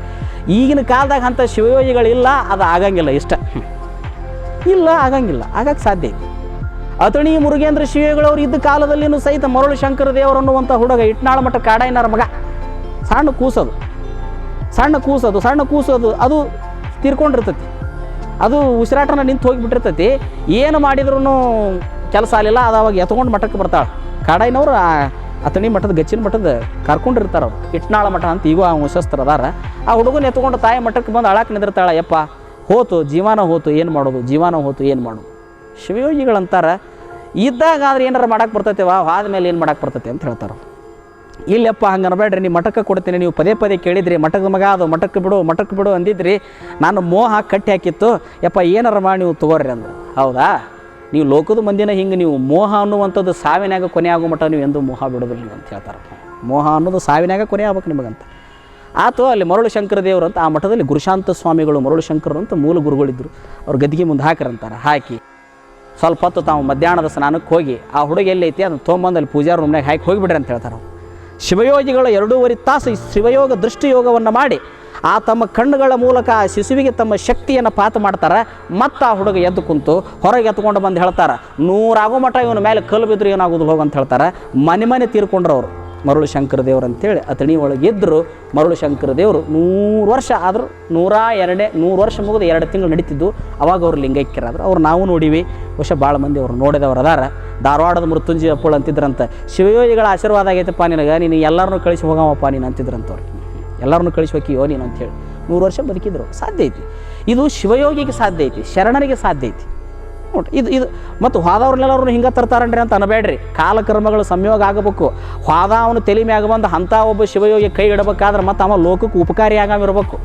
Speaker 1: ಈಗಿನ ಕಾಲದಾಗ ಅಂಥ ಶಿವಯೋಗಿಗಳಿಲ್ಲ, ಅದು ಆಗಂಗಿಲ್ಲ ಇಷ್ಟ. ಇಲ್ಲ, ಆಗಂಗಿಲ್ಲ. ಆಗಕ್ಕೆ ಸಾಧ್ಯ ಐತಿ ಅತಣಿ ಮುರುಗೇಂದ್ರ ಶಿವೇಗಳವರು ಇದ್ದ ಕಾಲದಲ್ಲಿನೂ ಸಹಿತ ಮರಳು ಶಂಕರ ದೇವರು ಅನ್ನುವಂಥ ಹುಡುಗ ಇಟ್ನಾಳ ಮಠ ಕಾಡಾಯಿನಾರ ಮಗ. ಸಣ್ಣ ಕೂಸೋದು. ಸಣ್ಣ ಕೂಸೋದು ಸಣ್ಣ ಕೂಸೋದು, ಅದು ತೀರ್ಕೊಂಡಿರ್ತೈತಿ. ಅದು ಉಸಿರಾಟನ ನಿಂತು ಹೋಗಿಬಿಟ್ಟಿರ್ತೈತಿ. ಏನು ಮಾಡಿದ್ರು ಕೆಲಸ ಆಗಲಿಲ್ಲ, ಅದು ಅವಾಗ ಎತ್ಕೊಂಡು ಮಠಕ್ಕೆ ಬರ್ತಾಳೆ. ಕಾಡಾಯಿನವರು ಆ ಅತಣಿ ಮಠದ, ಗಚ್ಚಿನ ಮಠದ ಕರ್ಕೊಂಡಿರ್ತಾರೆ ಅವ್ರು. ಇಟ್ನಾಳ ಮಠ ಅಂತ ಈಗೂ ಆ ವಂಶಸ್ಥರು ಅದಾರ. ಆ ಹುಡುಗನ ಎತ್ಕೊಂಡು ತಾಯಿ ಮಠಕ್ಕೆ ಬಂದು ಅಳಾಕ್ ನಿಂದಿರ್ತಾಳೆ, ಯಪ್ಪ, ಹೋತು, ಜೀವನ ಹೋತು, ಏನು ಮಾಡೋದು? ಜೀವನ ಹೋತು, ಏನು ಮಾಡೋದು? ಶಿವಯೋಗಿಗಳಂತಾರ ಇದ್ದಾಗ ಆದ್ರೆ ಏನಾರು ಮಾಡಕ್ಕೆ ಬರ್ತೈತೆ ವಾ ಆದಮೇಲೆ ಏನು ಮಾಡಕ್ಕೆ ಬರ್ತೈತೆ ಅಂತ ಹೇಳ್ತಾರೆ ಇಲ್ಲಪ್ಪ, ಹಂಗೆ ಅನ್ಬೇಡ್ರಿ ನೀವು ಮಠಕ್ಕೆ ಕೊಡ್ತೀನಿ, ನೀವು ಪದೇ ಪದೇ ಕೇಳಿದ್ರಿ, ಮಠದ ಮಗ ಅದು, ಮಠಕ್ಕೆ ಬಿಡು ಮಠಕ್ಕೆ ಬಿಡು ಅಂದಿದ್ರಿ, ನಾನು ಮೋಹ ಕಟ್ಟಿ ಹಾಕಿತ್ತು, ಯಪ್ಪ, ಏನಾರ ಮಾಡಿ ನೀವು ತಗೋರಿ ಅಂದ್ರೆ. ಹೌದಾ? ನೀವು ಲೋಕದ ಮಂದಿನ ಹಿಂಗೆ, ನೀವು ಮೋಹ ಅನ್ನುವಂಥದ್ದು ಸಾವಿನಾಗ ಕೊನೆ ಆಗೋ ಮಟ್ಟ ನೀವು ಎಂದು ಮೋಹ ಬಿಡೋದಿಲ್ಲ ಅಂತ ಹೇಳ್ತಾರೆ. ಮೋಹ ಅನ್ನೋದು ಸಾವಿನಾಗ ಕೊನೆ ಆಗ್ಬೇಕು ನಿಮಗಂತ. ಆತು, ಅಲ್ಲಿ ಮರಳು ಶಂಕರ ದೇವರು ಅಂತ, ಆ ಮಠದಲ್ಲಿ ಗುರುಶಾಂತ ಸ್ವಾಮಿಗಳು ಮರಳು ಶಂಕರರು ಅಂತ ಮೂಲ ಗುರುಗಳಿದ್ದರು ಅವ್ರು ಗದ್ದಿಗೆ ಮುಂದೆ ಹಾಕರಂತಾರೆ, ಹಾಕಿ. ಸ್ವಲ್ಪ ಹೊತ್ತು ತಾವು ಮಧ್ಯಾಹ್ನದ ಸ್ನಾನಕ್ಕೆ ಹೋಗಿ ಆ ಹುಡುಗ ಎಲ್ಲೈತಿ, ಅದನ್ನು ತೊಗೊಂಬಂದು ಅಲ್ಲಿ ಪೂಜಾ ರೂಮ್ನಾಗ ಹಾಕಿ ಹೋಗಿಬಿಡ್ರಿ ಅಂತ ಹೇಳ್ತಾರೆ ಅವರು. ಶಿವಯೋಗಿಗಳು ಎರಡೂವರೆ ತಾಸು ಶಿವಯೋಗ ದೃಷ್ಟಿಯೋಗವನ್ನು ಮಾಡಿ ಆ ತಮ್ಮ ಕಣ್ಣುಗಳ ಮೂಲಕ ಆ ಶಿಶುವಿಗೆ ತಮ್ಮ ಶಕ್ತಿಯನ್ನು ಪಾತ ಮಾಡ್ತಾರೆ. ಮತ್ತು ಆ ಹುಡುಗ ಎದ್ದು ಕುಂತು ಹೊರಗೆ ಎತ್ಕೊಂಡು ಬಂದು ಹೇಳ್ತಾರೆ, ನೂರಾಗೋ ಮಠ ಇವನ ಮೇಲೆ ಕಲ್ಲು ಬಿದ್ದರೆ ಏನಾಗೋದು ಹೋಗಂತ ಹೇಳ್ತಾರೆ. ಮನೆ ಮನೆ ತೀರ್ಕೊಂಡ್ರು ಅವರು. ಮರಳು ಶಂಕರ ದೇವರು ಅಂತೇಳಿ ಅತಣಿ ಒಳಗೆ ಇದ್ದರು ಮರುಳು ಶಂಕರ ದೇವರು ನೂರು ವರ್ಷ ಆದರೂ ನೂರ ಎರಡೇ, ನೂರು ವರ್ಷ ಮುಗಿದು ಎರಡು ತಿಂಗಳು ನಡೀತಿದ್ದು ಅವಾಗ ಅವರು ಲಿಂಗೈಕ್ಯರಾದರು ಅವ್ರು ನಾವು ನೋಡಿವಿ. ಬಹುಶಃ ಭಾಳ ಮಂದಿ ಅವರು ನೋಡಿದವರು ಅದಾರ. ಧಾರವಾಡದ ಮೃತ್ಯುಂಜಯ ಅಪ್ಪಳು ಅಂತಿದ್ರಂತ. ಶಿವಯೋಗಿಗಳ ಆಶೀರ್ವಾದ ಆಗೈತಪ್ಪ ನಿನಗೆ. ನೀನು ಎಲ್ಲರನ್ನೂ ಕಳಿಸಿ ಹೋಗವಪ್ಪ ನೀನು ಅಂತಿದ್ರಂತವ್ರು. ಎಲ್ಲರನ್ನೂ ಕಳಿಸಿ ಹೋಗಿಯೋ ನೀನು ಅಂತೇಳಿ ನೂರು ವರ್ಷ ಬದುಕಿದ್ರು. ಸಾಧ್ಯ ಐತಿ. ಇದು ಶಿವಯೋಗಿಗೆ ಸಾಧ್ಯ ಐತಿ. ಶರಣರಿಗೆ ಸಾಧ್ಯ ಐತಿ. ನೋಡ್ರಿ. ಇದು ಇದು, ಮತ್ತು ಹೋದವ್ರನ್ನೆಲ್ಲರೂ ಹಿಂಗೆ ತರ್ತಾರನ್ರಿ ಅಂತ ಅನ್ಬೇಡ್ರಿ. ಕಾಲಕರ್ಮಗಳು ಸಂಯೋಗ ಆಗಬೇಕು. ಹೋದ ಅವನು ತಲೆ ಮ್ಯಾಗ ಬಂದು ಅಂಥ ಒಬ್ಬ ಶಿವಯೋಗಿ ಕೈ ಇಡಬೇಕಾದ್ರೆ ಮತ್ತು ಅವ ಲೋಕಕ್ಕೆ ಉಪಕಾರಿ ಇರಬೇಕು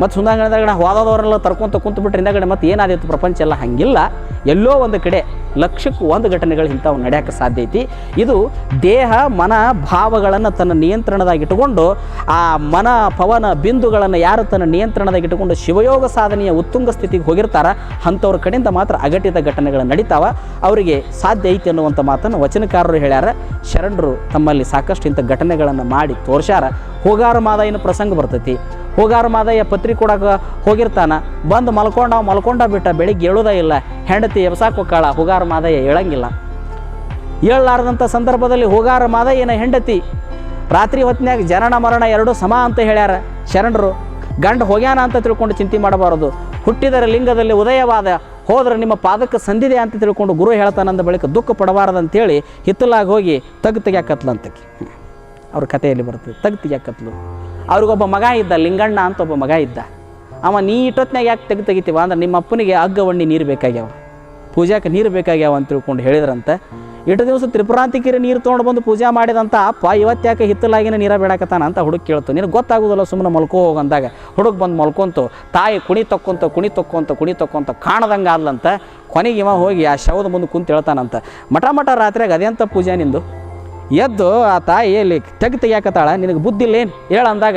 Speaker 1: ಮತ್ತು ಸುಂದಾಗಣದಾಗ ಹೋದವ್ರನ್ನೆಲ್ಲ ತರ್ಕೊಂತ ಕುಂತು ಬಿಟ್ರೆ ಹಿಂದಗಡೆ ಮತ್ತೆ ಏನಾದಿತ್ತು ಪ್ರಪಂಚ ಎಲ್ಲ? ಹಂಗಿಲ್ಲ. ಎಲ್ಲೋ ಒಂದು ಕಡೆ ಲಕ್ಷಕ್ಕೂ ಒಂದು ಘಟನೆಗಳು ಇಂಥವು ನಡೆಯೋಕ್ಕೆ ಸಾಧ್ಯ ಐತಿ. ಇದು ದೇಹ, ಮನ, ಭಾವಗಳನ್ನು ತನ್ನ ನಿಯಂತ್ರಣದಾಗ ಇಟ್ಟುಕೊಂಡು ಆ ಮನ, ಪವನ, ಬಿಂದುಗಳನ್ನು ಯಾರು ತನ್ನ ನಿಯಂತ್ರಣದಾಗ ಇಟ್ಟುಕೊಂಡು ಶಿವಯೋಗ ಸಾಧನೆಯ ಉತ್ತುಂಗ ಸ್ಥಿತಿಗೆ ಹೋಗಿರ್ತಾರ, ಅಂಥವ್ರ ಕಡೆಯಿಂದ ಮಾತ್ರ ಅಘಟಿತ ಘಟನೆಗಳು ನಡೀತಾವ. ಅವರಿಗೆ ಸಾಧ್ಯ ಐತಿ ಅನ್ನುವಂಥ ಮಾತನ್ನು ವಚನಕಾರರು ಹೇಳ್ಯಾರ. ಶರಣರು ತಮ್ಮಲ್ಲಿ ಸಾಕಷ್ಟು ಇಂಥ ಘಟನೆಗಳನ್ನು ಮಾಡಿ ತೋರ್ಸ್ಯಾರ. ಹೋಗಾರ ಮಾದಾಯಿನ ಪ್ರಸಂಗ ಬರ್ತೈತಿ. ಹೋಗಾರ ಮಾದಯ್ಯ ಪತ್ರಿಕೆ ಕೊಡಕ್ಕೆ ಹೋಗಿರ್ತಾನ. ಬಂದು ಮಲ್ಕೊಂಡ ಮಲ್ಕೊಂಡ ಬಿಟ್ಟ ಬೆಳಿಗ್ಗೆ ಏಳೋದೇ ಇಲ್ಲ. ಹೆಂಡತಿ ಎಬ್ಸಾಕ್ ಹೋಗಾಳ ಹೋಗಾರ ಮಾದಯ್ಯ ಹೇಳಂಗಿಲ್ಲ. ಹೇಳಲಾರದಂಥ ಸಂದರ್ಭದಲ್ಲಿ ಹೋಗಾರ ಮಾದಯ್ಯನ ಹೆಂಡತಿ ರಾತ್ರಿ ಹೊತ್ತಿನಾಗ ಜನನ ಮರಣ ಎರಡೂ ಸಮ ಅಂತ ಹೇಳ್ಯಾರ. ಶರಣರು, ಗಂಡ ಹೋಗ್ಯಾನ ಅಂತ ತಿಳ್ಕೊಂಡು ಚಿಂತೆ ಮಾಡಬಾರದು. ಹುಟ್ಟಿದರೆ ಲಿಂಗದಲ್ಲಿ ಉದಯವಾದ, ಹೋದ್ರೆ ನಿಮ್ಮ ಪಾದಕ್ಕೆ ಸಂದಿದೆ ಅಂತ ತಿಳ್ಕೊಂಡು ಗುರು ಹೇಳ್ತಾನಂದ ಬಳಿಕ ದುಃಖ ಪಡಬಾರದಂತೇಳಿ ಹಿತ್ತಲಾಗಿ ಹೋಗಿ ತಗ್ ತೆಗ್ಯಾಕತ್ಲಂತಕ್ಕೆ ಅವ್ರ ಕಥೆಯಲ್ಲಿ ಬರ್ತದೆ ತಗ್ ತೆಗ್ಯಾಕತ್ಲು. ಅವ್ರಿಗೊಬ್ಬ ಮಗ ಇದ್ದ, ಲಿಂಗಣ್ಣ ಅಂತ ಒಬ್ಬ ಮಗ ಇದ್ದ. ಅವ ನೀ ಇಟ್ಟೊತ್ನಾಗ ಯಾಕೆ ತೆಗೆ ತೆಗಿತೀವ? ಅಂದ್ರೆ ನಿಮ್ಮ ಅಪ್ಪನಿಗೆ ಅಗ್ಗವಣ್ಣಿ ನೀರು ಬೇಕಾಗ್ಯಾವ. ಪೂಜಾಕ್ಕೆ ನೀರು ಬೇಕಾಗ್ಯಾವ ಅಂತ ತಿಳ್ಕೊಂಡು ಹೇಳಿದ್ರಂತೆ. ಇಟ್ಟು ದಿವಸ ತ್ರಿಪುರಾಂತಿಕಿರಿ ನೀರು ತೊಗೊಂಡು ಬಂದು ಪೂಜೆ ಮಾಡಿದಂಥ ಅಪ್ಪ ಇವತ್ತ್ಯಾಕೆ ಹಿತ್ತಲಾಗಿನ ನೀರ ಬೇಡಕತ್ತಾನ ಅಂತ ಹುಡುಗ ಕೇಳ್ತು. ನಿನಗೆ ಗೊತ್ತಾಗೋದಿಲ್ಲ ಸುಮ್ಮನೆ ಮಲ್ಕೋ ಹೋಗಂದಾಗ ಹುಡುಗ ಬಂದು ಮಲ್ಕೊಂತು. ತಾಯಿ ಕುಣಿ ತಕ್ಕೊಂತ ಕುಣಿ ತಕ್ಕೊಂತ ಕುಣಿ ತಕ್ಕೊಂತ ಕಾಣದಂಗೆ ಆದ್ಲಂತ ಕೊನೆಗೆ ಇವ ಹೋಗಿ ಆ ಶವದ ಮುಂದೆ ಕುಂತು ಹೇಳ್ತಾನಂತ. ಮಠ ಮಠ ರಾತ್ರಿಯಾಗ ಅದೆಂಥ ಪೂಜೆ ನಿಂದು? ಎದ್ದು ಆ ತಾಯಿ ಎಲ್ಲಿ ತೆಗ್ ತೆಗಿಯಾಕತ್ತಾಳ? ನಿನಗೆ ಬುದ್ಧಿ ಇಲ್ಲ ಏನು? ಹೇಳ ಅಂದಾಗ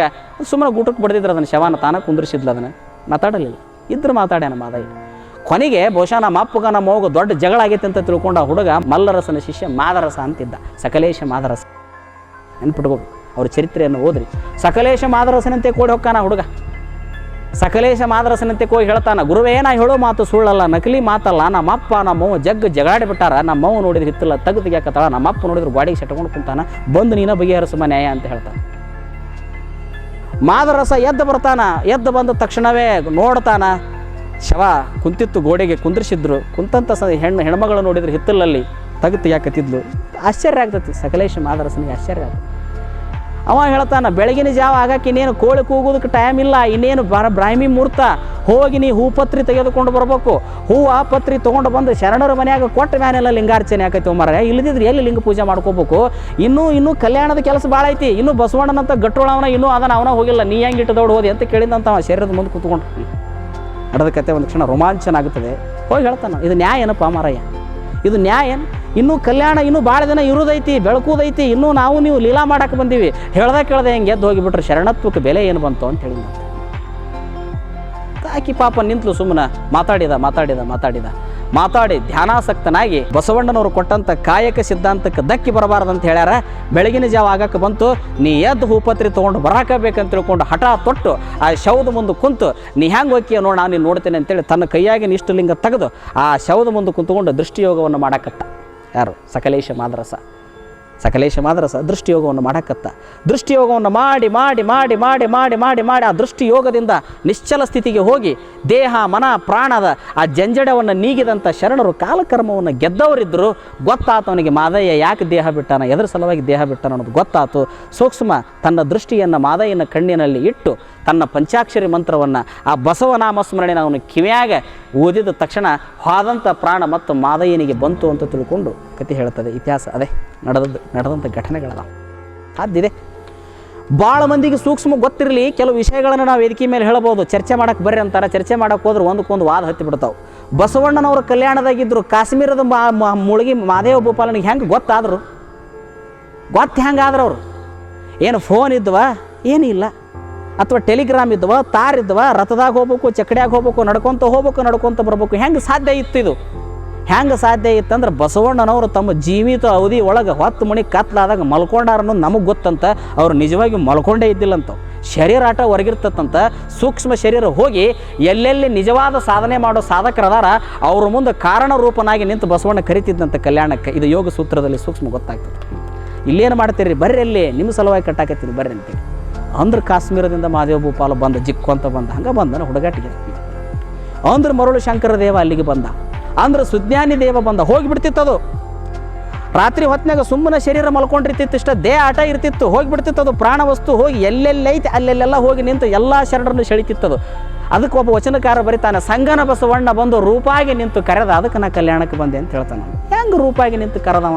Speaker 1: ಸುಮ್ಮನೆ ಗುಟಕ್ಕೆ ಬಡ್ದಿದ್ರು ಅದನ್ನು ಶವನ ತಾನ ಕುಂದ್ರಿಸಿದ್ಲು ಅದನ್ನು. ಮಾತಾಡಲಿಲ್ಲ. ಇದ್ರೆ ಮಾತಾಡ್ಯಾನ ಮಾದಯ್ಯ ಕೊನೆಗೆ ಬಹುಶಃ ನಮ್ಮ ಅಪ್ಪಗ ನಮ್ಮ ದೊಡ್ಡ ಜಗಳ ಆಗೈತೆ ಅಂತ ತಿಳ್ಕೊಂಡ ಹುಡುಗ ಮಲ್ಲರಸನ ಶಿಷ್ಯ ಮಾದರಸ ಅಂತಿದ್ದ. ಸಕಲೇಶ ಮಾದರಸ. ನೆನ್ಪಿಟ್ಕೋಬೇಕು ಅವ್ರ ಚರಿತ್ರೆಯನ್ನು ಓದ್ರಿ. ಸಕಲೇಶ ಮಾದರಸನಂತೆ ಕೂಡಿ ಹೊಕ್ಕಾನ ಹುಡುಗ. ಸಕಲೇಶ ಮಾದರಸನಂತೆ ಹೋಗಿ ಹೇಳ್ತಾನ, ಗುರುವೇ, ನಾ ಹೇಳೋ ಮಾತು ಸುಳ್ಳಲ್ಲ, ನಕಲಿ ಮಾತಲ್ಲ ನಮ್ಮಪ್ಪ ನಮ್ಮವ್ವ ಜಗ್ ಜಗಾಡಿ ಬಿಟ್ಟಾರ ನಮ್ಮವ್ವ ನೋಡಿದ್ರೆ ಹಿತ್ತಲ್ಲ ತೆಗ್ದು ತೆಗಿಯಾಕತ್ತಾಳ ನಮ್ಮಪ್ಪ ನೋಡಿದ್ರೆ ಗಾಡಿಗೆ ಸೆಟ್ಕೊಂಡು ಕುಂತಾನ, ಬಂದು ನೀನ ಬಗೆಹರಿಸುವ ನ್ಯಾಯ ಅಂತ ಹೇಳ್ತಾನೆ. ಮಾದರಸ ಎದ್ದು ಬರ್ತಾನ, ಎದ್ದು ಬಂದ ತಕ್ಷಣವೇ ನೋಡ್ತಾನ ಶವ ಕುಂತಿತ್ತು ಗೋಡೆಗೆ ಕುಂದ್ರಿಸಿದ್ರು. ಕುಂತಂತ ಸ ಹೆಣ್ಣು ಹೆಣ್ಮಗಳು ನೋಡಿದ್ರೆ ಹಿತ್ತಲಲ್ಲಿ ತೆಗ್ದು ತೆಗಿಯಾಕತ್ತಿದ್ಲು ಆಶ್ಚರ್ಯ ಆಗ್ತತಿ ಸಕಲೇಶ ಮಾದರಸನಿಗೆ ಆಶ್ಚರ್ಯ ಆಗ್ತದೆ. ಅವ ಹೇಳ್ತಾನ, ಬೆಳಗಿನ ಜಾವ ಆಗಕ್ಕೆ ಇನ್ನೇನು ಕೋಳಿ ಕೂಗೋದಕ್ಕೆ ಟೈಮ್ ಇಲ್ಲ. ಇನ್ನೇನು ಬರ, ಬ್ರಾಹ್ಮಿ ಮುಹೂರ್ತ. ಹೋಗಿ ನೀ ಹೂಪತ್ರಿ ತೆಗೆದುಕೊಂಡು ಬರಬೇಕು. ಹೂವು ಆ ಪತ್ರಿ ತೊಗೊಂಡು ಬಂದು ಶರಣರ ಮನೆಯಾಗ ಕೊಟ್ಟ ಮ್ಯಾನೆಲ್ಲ ಲಿಂಗಾರ್ಚನೆ ಆಕೈತಿ ಮರ ಇಲ್ಲದಿದ್ರೆ ಎಲ್ಲಿ ಲಿಂಗ ಪೂಜೆ ಮಾಡ್ಕೋಬೇಕು? ಇನ್ನೂ ಇನ್ನೂ ಕಲ್ಯಾಣದ ಕೆಲಸ ಭಾಳ ಐತಿ. ಇನ್ನೂ ಬಸವಣ್ಣನಂತ ಗಟ್ಟೋಳವನ, ಇನ್ನೂ ಅದನ್ನ ಅವನ ಹೋಗಿಲ್ಲ. ನೀ ಹೆಂಗೆ ಇಟ್ಟು ದೌಡ್ ಹೋದಿ? ಅಂತ ಕೇಳಿದಂತ ಅವ ಶರೀರದ ಮುಂದೆ ಕೂತ್ಕೊಂಡು ನಡೆದ ಕತೆ ಒಂದು ಕ್ಷಣ ರೋಮಾಂಚನ ಆಗುತ್ತದೆ ಹೋಗಿ ಹೇಳ್ತಾನೆ, ಇದು ನ್ಯಾಯ ಏನಪ್ಪ ಮಾರಯ್ಯ? ಇದು ನ್ಯಾಯ ಏನು? ಇನ್ನೂ ಕಲ್ಯಾಣ ಇನ್ನೂ ಭಾಳ ದಿನ ಇರುದೈತಿ, ಬೆಳಕುದೈತಿ, ಇನ್ನೂ ನಾವು ನೀವು ಲೀಲಾ ಮಾಡಕ್ಕೆ ಬಂದೀವಿ. ಹೇಳ್ದೆ ಕೇಳ್ದೆ ಹೆಂಗೆ ಎದ್ದು ಹೋಗಿಬಿಟ್ರೆ ಶರಣತ್ವಕ್ಕೆ ಬೆಲೆ ಏನು ಬಂತು ಅಂತ ಹೇಳಿ ಆಕಿ ಪಾಪ ನಿಂತಲು ಸುಮ್ಮನೆ, ಮಾತಾಡಿದ ಮಾತಾಡಿದ ಮಾತಾಡಿದ. ಮಾತಾಡಿ ಧ್ಯಾನಾಸಕ್ತನಾಗಿ ಬಸವಣ್ಣನವರು ಕೊಟ್ಟಂಥ ಕಾಯಕ ಸಿದ್ಧಾಂತಕ್ಕೆ ಧಕ್ಕಿ ಬರಬಾರ್ದಂತ ಹೇಳ್ಯಾರ. ಬೆಳಗಿನ ಜಾವ ಆಗಕ್ಕೆ ಬಂತು, ನೀ ಎದ್ದು ಹೂಪತ್ರಿ ತೊಗೊಂಡು ಬರಾಕಬೇಕಂತ ತಿಳ್ಕೊಂಡು ಹಠ ತೊಟ್ಟು ಆ ಶವದ ಮುಂದೆ ಕುಂತು, ನೀ ಹೆಂಗೆ ಹೋಗಿ ನೋಡ ನಾನು ನೀನು ನೋಡ್ತೇನೆ ಅಂತೇಳಿ ತನ್ನ ಕೈಯಾಗಿನ ಇಷ್ಟಲಿಂಗ ತೆಗೆದು ಆ ಶವದ ಮುಂದೆ ಕುಂತುಕೊಂಡು ದೃಷ್ಟಿಯೋಗವನ್ನು ಮಾಡಕತ್ತ. ಯಾರು? ಸಕಲೇಶ ಮಾದರಸ. ಸಕಲೇಶ ಮಾದರಸ, ದೃಷ್ಟಿಯೋಗವನ್ನು ಮಾಡಕತ್ತ. ದೃಷ್ಟಿಯೋಗವನ್ನು ಮಾಡಿ ಮಾಡಿ ಮಾಡಿ ಮಾಡಿ ಮಾಡಿ ಮಾಡಿ ಮಾಡಿ ಆ ದೃಷ್ಟಿಯೋಗದಿಂದ ನಿಶ್ಚಲ ಸ್ಥಿತಿಗೆ ಹೋಗಿ ದೇಹ, ಮನ, ಪ್ರಾಣದ ಆ ಜಂಜಡವನ್ನು ನೀಗಿದಂಥ ಶರಣರು ಕಾಲಕರ್ಮವನ್ನು ಗೆದ್ದವರಿದ್ದರು ಗೊತ್ತಾತು ಅವನಿಗೆ, ಮಾದಯ್ಯ ಯಾಕೆ ದೇಹ ಬಿಟ್ಟಾನ, ಎದ್ರ ಸಲುವಾಗಿ ದೇಹ ಬಿಟ್ಟಾನ ಅನ್ನೋದು ಗೊತ್ತಾತು. ಸೂಕ್ಷ್ಮ ತನ್ನ ದೃಷ್ಟಿಯನ್ನು ಮಾದಯ್ಯನ ಕಣ್ಣಿನಲ್ಲಿ ಇಟ್ಟು ತನ್ನ ಪಂಚಾಕ್ಷರಿ ಮಂತ್ರವನ್ನು ಆ ಬಸವನಾಮ ಸ್ಮರಣೆ ಅವನು ಕಿವಿಯಾಗ ಓದಿದ ತಕ್ಷಣ ಹಾದಂಥ ಪ್ರಾಣ ಮತ್ತು ಮಾದಯ್ಯನಿಗೆ ಬಂತು ಅಂತ ತಿಳ್ಕೊಂಡು ಕತೆ ಹೇಳ್ತದೆ ಇತಿಹಾಸ ಅದೇ ನಡೆದದ್ದು ನಡೆದಂಥ ಘಟನೆಗಳದ. ಅದಿದೆ ಭಾಳ ಮಂದಿಗೆ ಸೂಕ್ಷ್ಮ ಗೊತ್ತಿರಲಿ, ಕೆಲವು ವಿಷಯಗಳನ್ನು ನಾವು ವೇದಿಕೆ ಮೇಲೆ ಹೇಳ್ಬೋದು ಚರ್ಚೆ ಮಾಡಕ್ಕೆ ಬರ್ರಿ ಅಂತಾರೆ. ಚರ್ಚೆ ಮಾಡಕ್ಕೆ ಹೋದ್ರೆ ಒಂದಕ್ಕೊಂದು ವಾದ ಹತ್ತಿ ಬಿಡ್ತಾವೆ. ಬಸವಣ್ಣನವರು ಕಲ್ಯಾಣದಾಗಿದ್ದರು ಕಾಶ್ಮೀರದ ಮಾ ಮುಳುಗಿ ಮಾದೇವ ಭೂಪಾಲನಿಗೆ ಹೆಂಗೆ ಗೊತ್ತಾದ್ರು? ಗೊತ್ತು ಹೆಂಗಾದ್ರೆ ಅವರು? ಏನು ಫೋನ್ ಇದ್ವಾ? ಏನೂ ಇಲ್ಲ. ಅಥವಾ ಟೆಲಿಗ್ರಾಮ್ ಇದ್ವ ತಾರ್ ಇದ್ವ ರಥದಾಗ ಹೋಗ್ಬೇಕು, ಚಕಡ್ಯಾಗ ಹೋಗ್ಬೇಕು, ನಡ್ಕೊಂತ ಹೋಗ್ಬೇಕು, ನಡ್ಕೊಂತ ಬರ್ಬೇಕು, ಹೆಂಗೆ ಸಾಧ್ಯ ಇತ್ತು ಇದು? ಹೆಂಗೆ ಸಾಧ್ಯ ಇತ್ತಂದ್ರೆ ಬಸವಣ್ಣನವರು ತಮ್ಮ ಜೀವಿತ ಅವಧಿ ಒಳಗೆ ಹೊತ್ತು ಮಣಿ ಕತ್ಲಾದಾಗ ಮಲ್ಕೊಂಡಾರ ಅನ್ನೋದು ನಮಗೆ ಗೊತ್ತಂತ ಅವ್ರು ನಿಜವಾಗಿ ಮಲ್ಕೊಂಡೇ ಇದ್ದಿಲ್ಲಂತ. ಶರೀರ ಆಟ ಸೂಕ್ಷ್ಮ ಶರೀರ ಹೋಗಿ ಎಲ್ಲೆಲ್ಲಿ ನಿಜವಾದ ಸಾಧನೆ ಮಾಡೋ ಸಾಧಕರದಾರ ಅವ್ರ ಮುಂದೆ ಕಾರಣ ರೂಪನಾಗಿ ನಿಂತು ಬಸವಣ್ಣ ಕರಿತಿದ್ದಂಥ ಕಲ್ಯಾಣಕ್ಕೆ ಇದು ಯೋಗ ಸೂತ್ರದಲ್ಲಿ ಸೂಕ್ಷ್ಮ ಗೊತ್ತಾಗ್ತದೆ. ಇಲ್ಲೇನು ಮಾಡ್ತೀರಿ? ಬರ್ರಿ ಅಲ್ಲಿ, ನಿಮ್ಮ ಸಲುವಾಗಿ ಕಟ್ಟಾಕತ್ತೀನಿ, ಬರ್ರಿ ಅಂತೇಳಿ ಅಂದ್ರೆ ಕಾಶ್ಮೀರದಿಂದ ಮಹಾದೇವ ಭೂಪಾಲ ಬಂದ, ಜಿಕ್ಕು ಅಂತ ಬಂದ, ಹಂಗೆ ಬಂದನ ಹುಡುಗಾಟಿಗೆ. ಅಂದ್ರೆ ಮರುಳು ಶಂಕರ ದೇವ ಅಲ್ಲಿಗೆ ಬಂದ. ಅಂದ್ರೆ ಸುಜ್ಞಾನಿ ದೇವ ಬಂದ ಹೋಗಿಬಿಡ್ತಿತ್ತದು ರಾತ್ರಿ ಹೊತ್ತಿನಾಗ ಸುಮ್ಮನೆ ಶರೀರ ಮಲ್ಕೊಂಡಿರ್ತಿತ್ತು ಇಷ್ಟ, ದೇಹ ಆಟ ಇರ್ತಿತ್ತು, ಹೋಗಿಬಿಡ್ತಿತ್ತು ಅದು. ಪ್ರಾಣ ವಸ್ತು ಹೋಗಿ ಎಲ್ಲೆಲ್ಲೈತೆ, ಅಲ್ಲೆಲ್ಲೆಲ್ಲ ಹೋಗಿ ನಿಂತು ಎಲ್ಲ ಶರಣರನ್ನು ಸೆಳಿತಿತ್ತದು ಅದಕ್ಕೆ ಒಬ್ಬ ವಚನಕಾರ ಬರೀತಾನೆ, ಸಂಗನ ಬಸವಣ್ಣ ಬಂದು ರೂಪಾಗಿ ನಿಂತು ಕರೆದ, ಅದಕ್ಕೆ ನಾ ಕಲ್ಯಾಣಕ್ಕೆ ಬಂದೆ ಅಂತ ಹೇಳ್ತಾನೆ ಹೆಂಗೆ ರೂಪಾಗಿ ನಿಂತು ಕರೆದವ?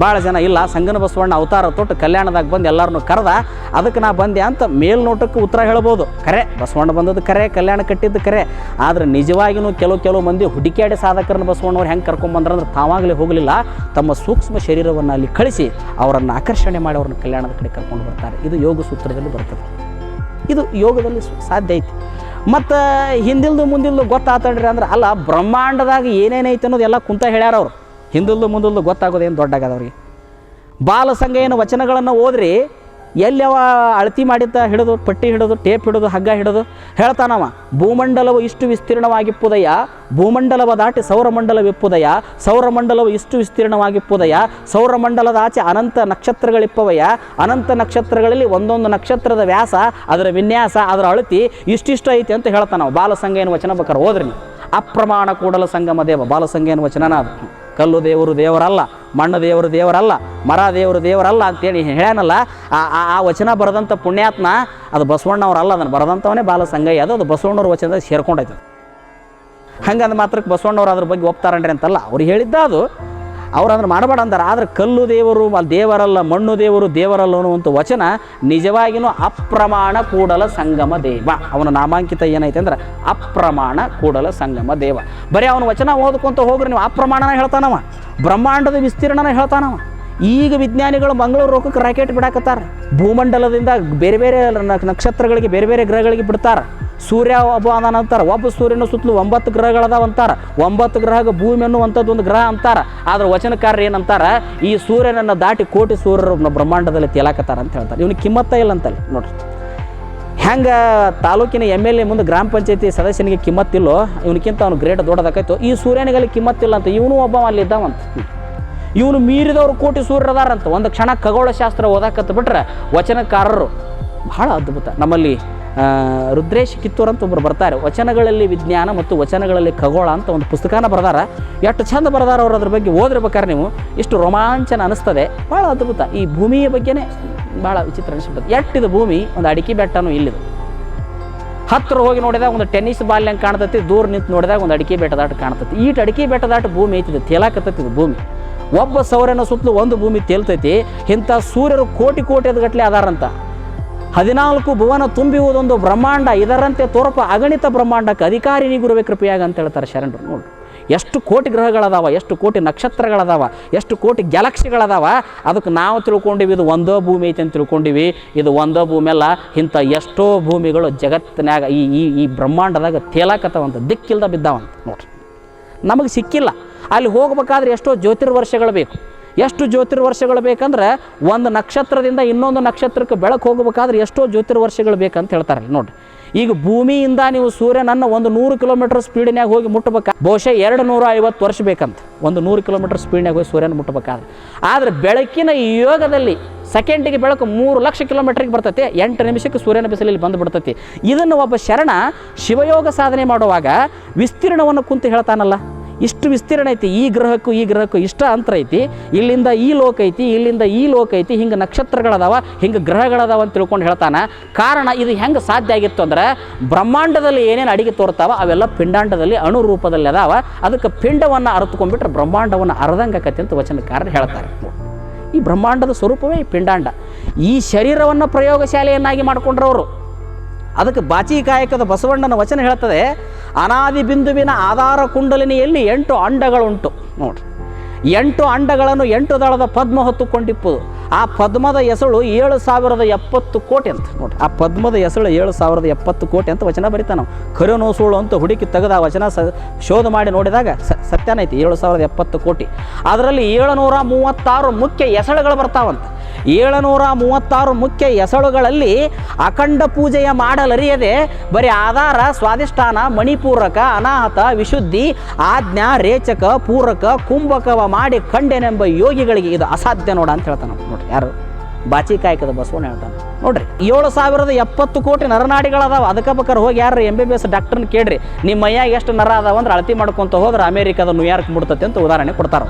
Speaker 1: ಭಾಳ ಜನ ಇಲ್ಲ, ಸಂಗನ ಬಸವಣ್ಣ ಅವತಾರ ತೊಟ್ಟು ಕಲ್ಯಾಣದಾಗ ಬಂದು ಎಲ್ಲರನ್ನೂ ಕರೆದ, ಅದಕ್ಕೆ ನಾ ಬಂದೆ ಅಂತ ಮೇಲ್ನೋಟಕ್ಕೆ ಉತ್ತರ ಹೇಳ್ಬೋದು. ಕರೆ, ಬಸವಣ್ಣ ಬಂದದ್ದು ಕರೆ, ಕಲ್ಯಾಣ ಕಟ್ಟಿದ್ದು ಕರೆ. ಆದರೆ ನಿಜವಾಗಿಯೂ ಕೆಲವು ಕೆಲವು ಮಂದಿ ಹುಡುಕ್ಯಾಡಿ ಸಾಧಕರನ್ನ ಬಸವಣ್ಣವ್ರು ಹೆಂಗೆ ಕರ್ಕೊಂಬಂದ್ರಂದ್ರೆ ತಾವಾಗಲೇ ಹೋಗಲಿಲ್ಲ. ತಮ್ಮ ಸೂಕ್ಷ್ಮ ಶರೀರವನ್ನು ಅಲ್ಲಿ ಕಳಿಸಿ ಅವರನ್ನು ಆಕರ್ಷಣೆ ಮಾಡಿ ಅವ್ರನ್ನ ಕಲ್ಯಾಣದ ಕಡೆ ಕರ್ಕೊಂಡು ಬರ್ತಾರೆ. ಇದು ಯೋಗ ಸೂತ್ರದಲ್ಲಿ ಬರ್ತದೆ. ಇದು ಯೋಗದಲ್ಲಿ ಸಾಧ್ಯ ಐತಿ. ಮತ್ತು ಹಿಂದಿಲ್ದು ಮುಂದಿಲ್ದು ಗೊತ್ತಾತಡ್ರಿ ಅಂದ್ರೆ ಅಲ್ಲ, ಬ್ರಹ್ಮಾಂಡದಾಗ ಏನೇನೈತೆ ಅನ್ನೋದು ಎಲ್ಲ ಕುಂತ ಹೇಳ್ಯಾರ ಅವ್ರು. ಹಿಂದಿಲ್ದು ಮುಂದಲ್ಲೂ ಗೊತ್ತಾಗೋದೇನು ದೊಡ್ಡ ಬಾಲ ಬಾಲಸಂಗ ಏನು ವಚನಗಳನ್ನು ಓದ್ರಿ ಎಲ್ಲಿ ಅವ ಅಳತಿ ಮಾಡಿದ್ದ ಹಿಡಿದು, ಪಟ್ಟಿ ಹಿಡಿದು, ಟೇಪ್ ಹಿಡಿದು, ಹಗ್ಗ ಹಿಡಿದು ಹೇಳ್ತಾನವ, ಭೂಮಂಡಲವು ಇಷ್ಟು ವಿಸ್ತೀರ್ಣವಾಗಿಪ್ಪುದಯ ಭೂಮಂಡಲವ ದಾಟಿ ಸೌರಮಂಡಲವಿಪ್ಪುದಯ ಸೌರಮಂಡಲವು ಇಷ್ಟು ವಿಸ್ತೀರ್ಣವಾಗಿಪ್ಪುದಯ ಸೌರಮಂಡಲದ ಆಚೆ ಅನಂತ ನಕ್ಷತ್ರಗಳಿಪ್ಪವಯ್ಯ, ಅನಂತ ನಕ್ಷತ್ರಗಳಲ್ಲಿ ಒಂದೊಂದು ನಕ್ಷತ್ರದ ವ್ಯಾಸ, ಅದರ ವಿನ್ಯಾಸ, ಅದರ ಅಳತಿ ಇಷ್ಟಿಷ್ಟು ಐತಿ ಅಂತ ಹೇಳ್ತಾನವ. ಬಾಲಸಂಗ ಏನು ವಚನ ಬೇಕಾರೆ ಹೋದ್ರಿ ಅಪ್ರಮಾಣ ಕೂಡಲ ಸಂಗಮ ದೇವ ಬಾಲಸಂಗ ಏನು ವಚನನ ಅದು. ಕಲ್ಲು ದೇವರು ದೇವರಲ್ಲ, ಮಣ್ಣು ದೇವರು ದೇವರಲ್ಲ, ಮರ ದೇವರು ದೇವರಲ್ಲ ಅಂತೇಳಿ ಹೇಳ್ಯಾನಲ್ಲ, ಆ, ಆ- ವಚನ ಬರೆದಂಥ ಪುಣ್ಯಾತ್ಮ, ಅದು ಬಸವಣ್ಣವ್ರಲ್ಲ ಅದನ್ನು ಬರೆದಂಥವನೇ ಬಾಲಸಂಗಯ್ಯ, ಅದು ಅದು ಬಸವಣ್ಣವ್ರ ವಚನದಾಗ ಸೇರ್ಕೊಂಡೈತೆ ಹಂಗಂದ ಮಾತ್ರಕ್ಕೆ ಬಸವಣ್ಣವ್ರು ಅದ್ರ ಬಗ್ಗೆ ಒಪ್ತಾರನ್ರಿ ಅಂತಲ್ಲ, ಅವ್ರು ಹೇಳಿದ್ದ ಅದು ಅವ್ರು ಅಂದ್ರೆ ಮಾಡಬೇಡ ಅಂದ್ರೆ. ಆದರೆ ಕಲ್ಲು ದೇವರು ದೇವರಲ್ಲ, ಮಣ್ಣು ದೇವರು, ದೇವರಲ್ಲ ಅನ್ನುವಂಥ ವಚನ ನಿಜವಾಗಿಯೂ ಅಪ್ರಮಾಣ ಕೂಡಲ ಸಂಗಮ ದೇವ. ಅವನ ನಾಮಾಂಕಿತ ಏನೈತೆ ಅಂದ್ರೆ ಅಪ್ರಮಾಣ ಕೂಡಲ ಸಂಗಮ ದೇವ. ಬರೀ ಅವನ ವಚನ ಓದ್ಕೊಂತ ಹೋಗ್ರಿ ನೀವು ಅಪ್ರಮಾಣನ ಹೇಳ್ತಾನವ, ಬ್ರಹ್ಮಾಂಡದ ವಿಸ್ತೀರ್ಣನ ಹೇಳ್ತಾನವ. ಈಗ ವಿಜ್ಞಾನಿಗಳು ಮಂಗಳೂರು ರೋಗಕ್ಕೆ ರಾಕೆಟ್ ಬಿಡಾಕತ್ತಾರ. ಭೂಮಂಡಲದಿಂದ ಬೇರೆ ಬೇರೆ ನಕ್ಷತ್ರಗಳಿಗೆ, ಬೇರೆ ಬೇರೆ ಗ್ರಹಗಳಿಗೆ ಬಿಡ್ತಾರ. ಸೂರ್ಯ ಒಬ್ಬ ಅಂತಾರ. ಒಬ್ಬ ಸೂರ್ಯನ ಸುತ್ತಲೂ ಒಂಬತ್ತು ಗ್ರಹಗಳದಾವ ಅಂತಾರೆ. ಒಂಬತ್ತು ಗ್ರಹಗ ಭೂಮಿ ಅನ್ನುವಂಥದ್ದು ಒಂದು ಗ್ರಹ ಅಂತಾರೆ. ಆದ್ರೆ ವಚನಕಾರರು ಏನಂತಾರೆ? ಈ ಸೂರ್ಯನನ್ನು ದಾಟಿ ಕೋಟಿ ಸೂರ್ಯರು ಬ್ರಹ್ಮಾಂಡದಲ್ಲಿ ತೇಲಾಕತ್ತಾರ ಅಂತ ಹೇಳ್ತಾರೆ. ಇವನಿಗೆ ಕಿಮ್ಮತ್ತ ಇಲ್ಲ ಅಂತಲ್ಲಿ, ನೋಡ್ರಿ. ಹೆಂಗೆ ತಾಲೂಕಿನ ಎಂ ಎಲ್ ಎ ಮುಂದೆ ಗ್ರಾಮ ಪಂಚಾಯತಿ ಸದಸ್ಯನಿಗೆ ಕಿಮ್ಮತ್ತಿಲ್ಲೋ ಇವನಕ್ಕಿಂತ ಅವನು ಗ್ರೇಟ್ ದೊಡ್ಡದಾಕೈತು, ಈ ಸೂರ್ಯನಿಗಲ್ಲಿ ಕಿಮ್ಮತ್ತಿಲ್ಲ ಅಂತ ಇವನು ಒಬ್ಬ ಅಲ್ಲಿ ಇದ್ದಾವಂತ ಇವನು ಮೀರಿದವರು ಕೋಟಿ ಸೂರ್ಯರದಾರಂತ ಒಂದು ಕ್ಷಣ ಖಗೋಳಶಾಸ್ತ್ರ ಓದಾಕತ್ತ ಬಿಟ್ರೆ ವಚನಕಾರರು ಬಹಳ ಅದ್ಭುತ. ನಮ್ಮಲ್ಲಿ ರುದ್ರೇಶ್ ಕಿತ್ತೂರ್ ಅಂತ ಒಬ್ಬರು ಬರ್ತಾರೆ. ವಚನಗಳಲ್ಲಿ ವಿಜ್ಞಾನ ಮತ್ತು ವಚನಗಳಲ್ಲಿ ಖಗೋಳ ಅಂತ ಒಂದು ಪುಸ್ತಕನ ಬರ್ದಾರ. ಎಷ್ಟು ಚಂದ ಬರ್ದಾರ ಅವ್ರು ಅದ್ರ ಬಗ್ಗೆ ಓದಿರ್ಬೇಕಾದ್ರೆ ನೀವು ಇಷ್ಟು ರೋಮಾಂಚನ ಅನಿಸ್ತದೆ. ಭಾಳ ಅದ್ಭುತ. ಈ ಭೂಮಿಯ ಬಗ್ಗೆನೇ ಭಾಳ ವಿಚಿತ್ರ ಅನಿಸ್ಬಿಡ್ತದೆ. ಎಷ್ಟಿದು ಭೂಮಿ? ಒಂದು ಅಡಿಕೆ ಬೆಟ್ಟನೂ ಇಲ್ಲಿದು. ಹತ್ತಿರ ಹೋಗಿ ನೋಡಿದಾಗ ಒಂದು ಟೆನ್ನಿಸ್ ಬಾಲ್ ಹೆಂಗೆ ಕಾಣ್ತೈತಿ, ದೂರ ನಿಂತು ನೋಡಿದಾಗ ಒಂದು ಅಡಿಕೆ ಬೆಟ್ಟದಾಟ ಕಾಣ್ತೈತಿ. ಈಟ್ ಅಡಿಕೆ ಬೆಟ್ಟದಾಟ ಭೂಮಿ ಐತಿದೆ, ತೇಲಾಕತ್ತೈತಿ ಇದು ಭೂಮಿ. ಒಬ್ಬ ಸೌರನ ಸುತ್ತಲೂ ಒಂದು ಭೂಮಿ ತೇಲ್ತೈತಿ. ಇಂಥ ಸೂರ್ಯರು ಕೋಟಿ ಕೋಟಿ ಗಟ್ಟಲೆ ಅದಾರಂತ. ಹದಿನಾಲ್ಕು ಭುವನ ತುಂಬಿರುವುದೊಂದು ಬ್ರಹ್ಮಾಂಡ, ಇದರಂತೆ ತೋರಪ ಅಗಣಿತ ಬ್ರಹ್ಮಾಂಡಕ್ಕೆ ಅಧಿಕಾರಿ ಗುರುವೆ ಕೃಪೆಯಾಗ ಅಂತ ಹೇಳ್ತಾರೆ ಶರಣರು, ನೋಡಿ. ಎಷ್ಟು ಕೋಟಿ ಗ್ರಹಗಳದಾವ, ಎಷ್ಟು ಕೋಟಿ ನಕ್ಷತ್ರಗಳದಾವ, ಎಷ್ಟು ಕೋಟಿ ಗ್ಯಾಲಕ್ಸಿಗಳದಾವ, ಅದಕ್ಕೆ ನಾವು ತಿಳ್ಕೊಂಡಿವಿ, ಇದು ಒಂದೋ ಭೂಮಿ ಐತೆ ಅಂತ ತಿಳ್ಕೊಂಡಿವಿ. ಇದು ಒಂದೋ ಭೂಮಿ ಅಲ್ಲ, ಇಂಥ ಎಷ್ಟೋ ಭೂಮಿಗಳು ಜಗತ್ತಿನಾಗ ಈ ಈ ಈ ಬ್ರಹ್ಮಾಂಡದಾಗ ತೇಲಾಕತ್ತವಂತ, ದಿಕ್ಕಿಲ್ದ ಬಿದ್ದಾವಂತ, ನೋಡ್ರಿ. ನಮಗೆ ಸಿಕ್ಕಿಲ್ಲ. ಅಲ್ಲಿ ಹೋಗ್ಬೇಕಾದ್ರೆ ಎಷ್ಟೋ ಜ್ಯೋತಿರ್ವರ್ಷಗಳು ಬೇಕು. ಎಷ್ಟು ಜ್ಯೋತಿರ್ವರ್ಷಗಳು ಬೇಕಂದ್ರೆ ಒಂದು ನಕ್ಷತ್ರದಿಂದ ಇನ್ನೊಂದು ನಕ್ಷತ್ರಕ್ಕೆ ಬೆಳಕು ಹೋಗಬೇಕಾದ್ರೆ ಎಷ್ಟೋ ಜ್ಯೋತಿರ್ವರ್ಷಗಳು ಬೇಕಂತ ಹೇಳ್ತಾರೆ ನೋಡಿ ಈಗ ಭೂಮಿಯಿಂದ ನೀವು ಸೂರ್ಯನನ್ನು ಒಂದು ನೂರು ಕಿಲೋಮೀಟರ್ ಸ್ಪೀಡಿನಾಗ ಹೋಗಿ ಮುಟ್ಟಬೇಕು ಬಹುಶಃ ಎರಡು ನೂರ ಐವತ್ತು ವರ್ಷ ಬೇಕಂತ. ಒಂದು ನೂರು ಕಿಲೋಮೀಟರ್ ಸ್ಪೀಡ್ನಾಗ ಹೋಗಿ ಸೂರ್ಯನ ಮುಟ್ಟಬೇಕಾದ್ರೆ ಆದರೆ ಬೆಳಕಿನ ಈ ಯೋಗದಲ್ಲಿ ಸೆಕೆಂಡಿಗೆ ಬೆಳಕು ಮೂರು ಲಕ್ಷ ಕಿಲೋಮೀಟ್ರಿಗೆ ಬರ್ತೈತೆ, ಎಂಟು ನಿಮಿಷಕ್ಕೆ ಸೂರ್ಯನ ಬಿಸಿಲಲ್ಲಿ ಬಂದು ಬಿಡ್ತೈತಿ. ಇದನ್ನು ಒಬ್ಬ ಶರಣ ಶಿವಯೋಗ ಸಾಧನೆ ಮಾಡುವಾಗ ವಿಸ್ತೀರ್ಣವನ್ನು ಕುಂತು ಹೇಳ್ತಾನಲ್ಲ. ಇಷ್ಟು ವಿಸ್ತೀರ್ಣ ಐತಿ, ಈ ಗ್ರಹಕ್ಕೂ ಈ ಗ್ರಹಕ್ಕೂ ಇಷ್ಟ ಅಂತರ ಐತಿ. ಇಲ್ಲಿಂದ ಈ ಲೋಕ ಐತಿ, ಇಲ್ಲಿಂದ ಈ ಲೋಕ ಐತಿ, ಹಿಂಗೆ ನಕ್ಷತ್ರಗಳದಾವ, ಹಿಂಗೆ ಗ್ರಹಗಳದಾವ ಅಂತ ತಿಳ್ಕೊಂಡು ಹೇಳ್ತಾನೆ. ಕಾರಣ ಇದು ಹೆಂಗೆ ಸಾಧ್ಯ ಆಗಿತ್ತು ಅಂದ್ರೆ, ಬ್ರಹ್ಮಾಂಡದಲ್ಲಿ ಏನೇನು ಅಡಿಗೆ ತೋರ್ತಾವ, ಅವೆಲ್ಲ ಪಿಂಡಾಂಡದಲ್ಲಿ ಅಣು ರೂಪದಲ್ಲಿ ಅದಾವ. ಅದಕ್ಕೆ ಪಿಂಡವನ್ನು ಅರ್ಥಕೊಂಡ್ಬಿಟ್ರೆ ಬ್ರಹ್ಮಾಂಡವನ್ನು ಅರ್ಧಂಗಕತಿ ಅಂತ ವಚನಕಾರರು ಹೇಳ್ತಾರೆ. ಈ ಬ್ರಹ್ಮಾಂಡದ ಸ್ವರೂಪವೇ ಪಿಂಡಾಂಡ. ಈ ಶರೀರವನ್ನು ಪ್ರಯೋಗಶಾಲೆಯನ್ನಾಗಿ ಮಾಡಿಕೊಂಡ್ರವರು. ಅದಕ್ಕೆ ಬಾಚಿ ಕಾಯಕದ ಬಸವಣ್ಣನ ವಚನ ಹೇಳ್ತದೆ ಅನಾದಿ ಬಿಂದುವಿನ ಆಧಾರ ಕುಂಡಲಿನಿಯಲ್ಲಿ ಎಂಟು ಅಂಡಗಳುಂಟು. ನೋಡ್ರಿ. ಎಂಟು ಅಂಡಗಳನ್ನು ಎಂಟು ದಳದ ಪದ್ಮ ಹೊತ್ತುಕೊಂಡಿಪ್ಪು. ಆ ಪದ್ಮದ ಎಸಳು ಏಳು ಸಾವಿರದ ಎಪ್ಪತ್ತು ಕೋಟಿ ಅಂತ. ನೋಡಿ ಆ ಪದ್ಮದ ಎಸಳು ಏಳು ಸಾವಿರದ ಎಪ್ಪತ್ತು ಕೋಟಿ ಅಂತ ವಚನ ಬರೀತಾ ನಾವು ಕರೆನೋ ಅಂತ ಹುಡುಕಿ ತೆಗೆದ ಆ ವಚನ ಸ ಶೋಧ ಮಾಡಿ ನೋಡಿದಾಗ ಸತ್ಯನೈತಿ ಏಳು ಸಾವಿರದ ಎಪ್ಪತ್ತು ಕೋಟಿ. ಅದರಲ್ಲಿ ಏಳುನೂರ ಮೂವತ್ತಾರು ಮುಖ್ಯ ಎಸಳುಗಳು ಬರ್ತಾವಂತ. ಏಳುನೂರ ಮೂವತ್ತಾರು ಮುಖ್ಯ ಎಸಳುಗಳಲ್ಲಿ ಅಖಂಡ ಪೂಜೆಯ ಮಾಡಲರಿಯದೆ ಬರೀ ಆಧಾರ ಸ್ವಾದಿಷ್ಠಾನ ಮಣಿಪೂರಕ, ಅನಾಹತ, ವಿಶುದ್ಧಿ, ಆಜ್ಞಾ, ರೇಚಕ, ಪೂರಕ, ಕುಂಭಕವ ಮಾಡಿ ಕಂಡೆನೆಂಬ ಯೋಗಿಗಳಿಗೆ ಇದು ಅಸಾಧ್ಯ ನೋಡ ಅಂತ ಹೇಳ್ತಾನೆ ನೋಡ್ರಿ, ಯಾರು? ಬಾಚಿಕಾಯಕದ ಬಸವಣ್ಣ ಹೇಳ್ತಾನೆ. ನೋಡ್ರಿ, ಏಳು ಸಾವಿರದ ಎಪ್ಪತ್ತು ಕೋಟಿ ನರನಾಡಿಗಳದಾವ. ಅದಕ್ಕೆ ಬೇಕಾರೆ ಹೋಗಿ ಯಾರು ಎಂ ಬಿ ಬಿ ಎಸ್ ಡಾಕ್ಟರ್ನ ಕೇಳ್ರಿ. ನಿಮ್ಮ ಮೈಯಾಗ ಎಷ್ಟು ನರ ಅದಾವ ಅಂದ್ರೆ ಅಳತಿ ಮಾಡ್ಕೊಂತ ಹೋದ್ರೆ ಅಮೇರಿಕಾದ ನ್ಯೂಯಾರ್ಕ್ ಮುಡ್ತತೆ ಅಂತ ಉದಾಹರಣೆ ಕೊಡ್ತಾರ.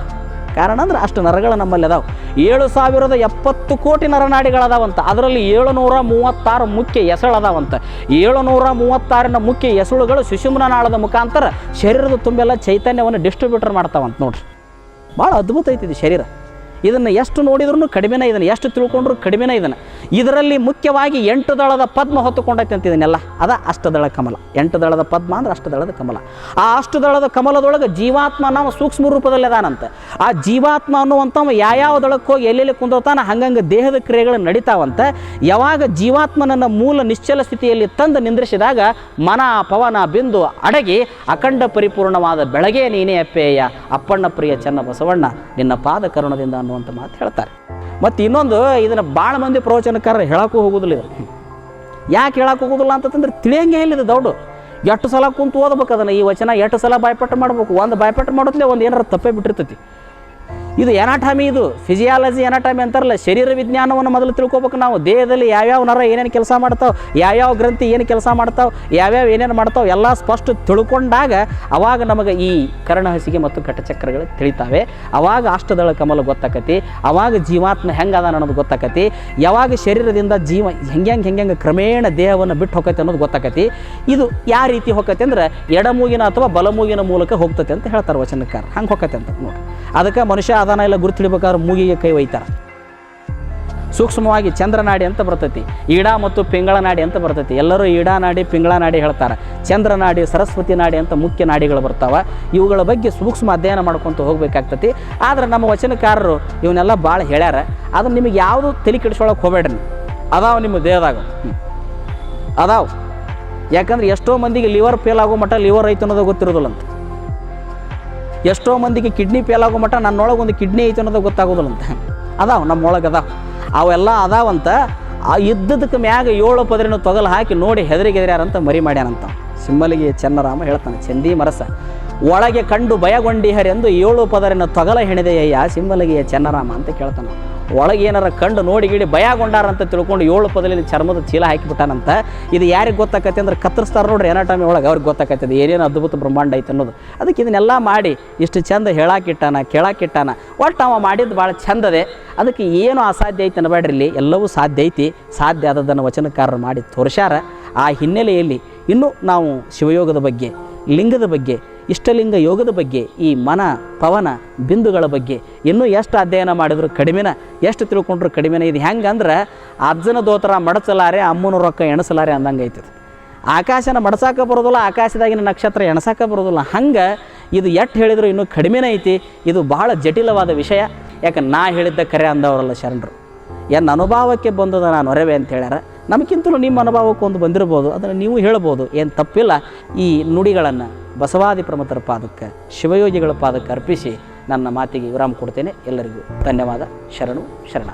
Speaker 1: ಕಾರಣ ಅಂದ್ರೆ ಅಷ್ಟು ನರಗಳು ನಮ್ಮಲ್ಲಿ ಅದಾವ. ಏಳು ಸಾವಿರದ ಎಪ್ಪತ್ತು ಕೋಟಿ ನರನಾಡಿಗಳದಾವಂತ ಅದರಲ್ಲಿ ಏಳುನೂರ ಮೂವತ್ತಾರು ಮುಖ್ಯ ಎಸಳದಾವಂತ ಏಳುನೂರ ಮೂವತ್ತಾರಿನ ಮುಖ್ಯ ಎಸಳುಗಳು ಸುಷುಮ್ನ ನಾಳದ ಮುಖಾಂತರ ಶರೀರದ ತುಂಬೆಲ್ಲ ಚೈತನ್ಯವನ್ನು ಡಿಸ್ಟ್ರಿಬ್ಯೂಟರ್ ಮಾಡ್ತಾವಂತ ನೋಡ್ರಿ. ಭಾಳ ಅದ್ಭುತ ಐತಿ ಇದು ಶರೀರ. ಇದನ್ನು ಎಷ್ಟು ನೋಡಿದ್ರೂ ಕಡಿಮೆನೇ ಇದನ್ನು, ಎಷ್ಟು ತಿಳ್ಕೊಂಡ್ರು ಕಡಿಮೆನೇ ಇದನ್ನು. ಇದರಲ್ಲಿ ಮುಖ್ಯವಾಗಿ ಎಂಟು ದಳದ ಪದ್ಮ ಹೊತ್ತುಕೊಂಡೈತೆ ಅಂತ ಇದನ್ನೆಲ್ಲ ಅದ ಅಷ್ಟದಳ ಕಮಲ. ಎಂಟು ದಳದ ಪದ್ಮ ಅಂದ್ರೆ ಅಷ್ಟದಳದ ಕಮಲ. ಆ ಅಷ್ಟದಳದ ಕಮಲದೊಳಗೆ ಜೀವಾತ್ಮ ನಾವು ಸೂಕ್ಷ್ಮ ರೂಪದಲ್ಲಿ ಅದಾನಂತೆ. ಆ ಜೀವಾತ್ಮ ಅನ್ನುವಂಥವ ಯಾವ ದಳಕ್ಕೆ ಹೋಗಿ ಎಲ್ಲೆಲ್ಲಿ ಕುಂದೋತಾನ ಹಂಗಂಗೆ ದೇಹದ ಕ್ರಿಯೆಗಳು ನಡೀತಾವಂತೆ. ಯಾವಾಗ ಜೀವಾತ್ಮನನ್ನ ಮೂಲ ನಿಶ್ಚಲ ಸ್ಥಿತಿಯಲ್ಲಿ ತಂದು ನಿಂದ್ರಿಸಿದಾಗ ಮನ, ಪವನ, ಬಿಂದು ಅಡಗಿ ಅಖಂಡ ಪರಿಪೂರ್ಣವಾದ ಬೆಳಗ್ಗೆ ನೀನೇ ಅಪ್ಪೇಯ. ಅಪ್ಪಣ್ಣ ಪ್ರಿಯ ಚೆನ್ನ ಬಸವಣ್ಣ ನಿನ್ನ ಪಾದ ಕರುಣದಿಂದ ಅನ್ನುವಂಥ ಮಾತು ಹೇಳ್ತಾರೆ. ಮತ್ತು ಇನ್ನೊಂದು ಇದನ್ನು ಭಾಳ ಮಂದಿ ಪ್ರವಚನಕಾರರು ಹೇಳಕ್ಕೂ ಹೋಗೋದಿಲ್ಲ ಇದು ಯಾಕೆ ಹೇಳಕ್ಕೆ ಹೋಗೋದಿಲ್ಲ ಅಂತಂದ್ರೆ ತಿಳಿಯಂಗೆ ಇಲ್ಲ ಇದು ದೌಡು. ಎಷ್ಟು ಸಲ ಕುಂತು ಓದ್ಬೇಕು ಅದನ್ನು? ಈ ವಚನ ಎಷ್ಟು ಸಲ ಬಾಯ್ಪಟ್ಟು ಮಾಡ್ಬೇಕು? ಒಂದು ಬಾಯ್ಪಟ್ಟು ಮಾಡೋದ್ಲೇ ಒಂದು ಏನಾರು ತಪ್ಪೇ ಬಿಟ್ಟಿರ್ತೈತಿ. ಇದು ಎನಾಟಮಿ ಇದು. ಫಿಸಿಯಾಲಜಿ ಎನಾಟಮಿ ಅಂತಾರಲ್ಲ, ಶರೀರ ವಿಜ್ಞಾನವನ್ನು ಮೊದಲು ತಿಳ್ಕೊಬೇಕು ನಾವು. ದೇಹದಲ್ಲಿ ಯಾವ್ಯಾವ ನರ ಏನೇನು ಕೆಲಸ ಮಾಡ್ತಾವೆ, ಯಾವ್ಯಾವ ಗ್ರಂಥಿ ಏನು ಕೆಲಸ ಮಾಡ್ತಾವೆ, ಯಾವ್ಯಾವ ಏನೇನು ಮಾಡ್ತಾವೆ ಎಲ್ಲ ಸ್ಪಷ್ಟ ತಿಳ್ಕೊಂಡಾಗ ಅವಾಗ ನಮಗೆ ಈ ಕರ್ಣಹಸಿಗೆ ಮತ್ತು ಘಟಚಕ್ರಗಳು ತಿಳಿತಾವೆ. ಅವಾಗ ಅಷ್ಟದಳ ಕಮಲ ಗೊತ್ತಾಕತಿ. ಅವಾಗ ಜೀವಾತ್ಮ ಹೆಂಗೆ ಅದ ಅನ್ನೋದು ಗೊತ್ತಾಕತಿ. ಯಾವಾಗ ಶರೀರದಿಂದ ಜೀವ ಹೆಂಗೆ ಹೆಂಗೆ ಕ್ರಮೇಣ ದೇಹವನ್ನು ಬಿಟ್ಟು ಹೋಗತ್ತೆ ಅನ್ನೋದು ಗೊತ್ತಾಕತಿ. ಇದು ಯಾವ ರೀತಿ ಹೋಗತ್ತೆ ಅಂದ್ರೆ ಎಡಮೂಗಿನ ಅಥವಾ ಬಲಮೂಗಿನ ಮೂಲಕ ಹೋಗ್ತತಿ ಅಂತ ಹೇಳ್ತಾರೆ ವಚನಕಾರ. ಹಂಗೆ ಹೋಗತ್ತೆ ಅಂತ ನೋಡಿ ಅದಕ್ಕೆ ಮನುಷ್ಯ ಅದಾನ ಎಲ್ಲ ಗುರುತು ಹಿಡಿಬೇಕಾದ್ರೆ ಮೂಗಿಗೆ ಕೈ ಒಯ್ತಾರೆ. ಸೂಕ್ಷ್ಮವಾಗಿ ಚಂದ್ರನಾಡಿ ಅಂತ ಬರ್ತೈತಿ, ಈಡ ಮತ್ತು ಪಿಂಗಳ ನಾಡಿ ಅಂತ ಬರ್ತೈತಿ. ಎಲ್ಲರೂ ಈಡಾ ನಾಡಿ, ಪಿಂಗಳ ನಾಡಿ ಹೇಳ್ತಾರೆ. ಚಂದ್ರನಾಡಿ ಸರಸ್ವತಿ ನಾಡಿ ಅಂತ ಮುಖ್ಯ ನಾಡಿಗಳು ಬರ್ತಾವೆ. ಇವುಗಳ ಬಗ್ಗೆ ಸೂಕ್ಷ್ಮ ಅಧ್ಯಯನ ಮಾಡ್ಕೊತ ಹೋಗ್ಬೇಕಾಗ್ತತಿ. ಆದರೆ ನಮ್ಮ ವಚನಕಾರರು ಇವನ್ನೆಲ್ಲ ಭಾಳ ಹೇಳ್ಯಾರ. ಅದನ್ನು ನಿಮಗೆ ಯಾವುದು ತಲೆ ಕೆಡಿಸ್ಕೊಳಕ್ಕೆ ಹೋಗ್ಬೇಡ್ರಿ. ಅದಾವ ನಿಮ್ಮ ದೇಹದಾಗ. ಅದಾವ. ಯಾಕಂದ್ರೆ ಎಷ್ಟೋ ಮಂದಿಗೆ ಲಿವರ್ ಫೇಲ್ ಆಗೋ ಮಟ್ಟ ಲಿವರ್ ಐತೆ ಅನ್ನೋದು ಗೊತ್ತಿರೋದಿಲ್ಲ ಅಂತ. ಎಷ್ಟೋ ಮಂದಿಗೆ ಕಿಡ್ನಿ ಫೇಲ್ ಆಗೋ ಮಟ್ಟ ನನ್ನೊಳಗೆ ಒಂದು ಕಿಡ್ನಿ ಐತೆ ಅನ್ನೋದು ಗೊತ್ತಾಗೋದಿಲ್ಲಂತೆ. ಅದಾವ ನಮ್ಮೊಳಗೆ ಅದಾವ. ಅವೆಲ್ಲ ಅದಾವಂತ, ಆ ಇದ್ದದಕ್ಕೆ ಮ್ಯಾಗ ಏಳು ಪದರಿನ ತೊಗಲು ಹಾಕಿ ನೋಡಿ ಹೆದರಿಗೆದರ್ಯಾರಂತ ಮರಿ ಮಾಡ್ಯಾನಂತ. ಸಿಂಬಲಿಗೆ ಚೆನ್ನರಾಮ ಹೇಳ್ತಾನೆ ಚಂದಿ ಮರಸ, ಒಳಗೆ ಕಂಡು ಭಯಗೊಂಡಿಹರೆಂದು ಏಳು ಪದರಿನ ತೊಗಲ ಹೆಣೆದೆಯ್ಯ ಸಿಂಬಲಿಗೆಯ ಚೆನ್ನರಾಮ ಅಂತ ಕೇಳ್ತಾನೆ. ಒಳಗೆ ಏನಾರ ಕಂಡು ನೋಡಿ ಗಿಡಿ ಭಯಗೊಂಡಾರಂತ ತಿಳ್ಕೊಂಡು ಏಳು ಪದಲಿ ಚರ್ಮದ ಚೀಲ ಹಾಕಿಬಿಟ್ಟಾನಂತ. ಇದು ಯಾರಿಗೆ ಗೊತ್ತಾಕತ್ತೆ ಅಂದ್ರೆ ಕತ್ತರಿಸ್ತಾರೆ ನೋಡ್ರಿ ಎನಾಟಮಿ ಒಳಗೆ, ಅವ್ರಿಗೆ ಗೊತ್ತಾಕತ್ತದ. ಏನೇನು ಅದ್ಭುತ ಬ್ರಹ್ಮಾಂಡ ಐತೆ ಅನ್ನೋದು. ಅದಕ್ಕೆ ಇದನ್ನೆಲ್ಲ ಮಾಡಿ ಇಷ್ಟು ಚಂದ ಹೇಳಾಕಿಟ್ಟಾನ, ಕೇಳಾಕಿಟ್ಟಾನ. ಒಟ್ಟು ಅವ ಮಾಡಿದ್ದು ಭಾಳ ಚಂದದೆ ಅದಕ್ಕೆ ಏನು ಅಸಾಧ್ಯ ಐತೆ ಅನ್ಬೇಡ್ರಿ ಇಲ್ಲಿ. ಎಲ್ಲವೂ ಸಾಧ್ಯ ಐತಿ. ಸಾಧ್ಯ ಆದದನ್ನು ವಚನಕಾರರು ಮಾಡಿ ತೋರಿಸ್ಯಾರ. ಆ ಹಿನ್ನೆಲೆಯಲ್ಲಿ ಇನ್ನೂ ನಾವು ಶಿವಯೋಗದ ಬಗ್ಗೆ, ಲಿಂಗದ ಬಗ್ಗೆ ಇಷ್ಟಲಿಂಗ ಯೋಗದ ಬಗ್ಗೆ, ಈ ಮನ, ಪವನ, ಬಿಂದುಗಳ ಬಗ್ಗೆ ಇನ್ನೂ ಎಷ್ಟು ಅಧ್ಯಯನ ಮಾಡಿದ್ರು ಕಡಿಮೆನ, ಎಷ್ಟು ತಿಳ್ಕೊಂಡ್ರು ಕಡಿಮೆನ, ಇದು ಹೆಂಗೆ ಅಂದ್ರೆ ಅಜ್ಜನ ದೋತರ ಮಡಚಲಾರೆ, ಅಮ್ಮನ ರೊಕ್ಕ ಎಣಸಲಾರೆ ಅಂದಂಗೆ ಐತಿ ಆಕಾಶನ ಮಡಸಾಕ ಬರೋದಿಲ್ಲ, ಆಕಾಶದಾಗಿನ ನಕ್ಷತ್ರ ಎಣಸಾಕ ಬರೋದಿಲ್ಲ. ಹಂಗೆ ಇದು ಎಷ್ಟು ಹೇಳಿದ್ರು ಇನ್ನೂ ಕಡಿಮೆನೇ ಐತಿ, ಇದು ಬಹಳ ಜಟಿಲವಾದ ವಿಷಯ. ಯಾಕೆ ನಾ ಹೇಳಿದ್ದ ಕರೆ ಅಂದವರಲ್ಲ ಶರಣರು. ಎನ್ನ ಅನುಭವಕ್ಕೆ ಬಂದದ ನಾನು ಹೊರವೆ ಅಂತ ಹೇಳ್ಯಾರ. ನಮಗಿಂತಲೂ ನಿಮ್ಮ ಅನುಭವಕ್ಕೆ ಒಂದು ಬಂದಿರ್ಬೋದು ಅದನ್ನು ನೀವು ಹೇಳ್ಬೋದು ಏನು ತಪ್ಪಿಲ್ಲ. ಈ ನುಡಿಗಳನ್ನು ಬಸವಾದಿ ಪ್ರಮತರ ಪಾದಕ್ಕೆ, ಶಿವಯೋಗಿಗಳ ಪಾದಕ್ಕೆ ಅರ್ಪಿಸಿ ನನ್ನ ಮಾತಿಗೆ ವಿರಾಮ ಕೊಡ್ತೇನೆ. ಎಲ್ಲರಿಗೂ ಧನ್ಯವಾದ. ಶರಣು ಶರಣ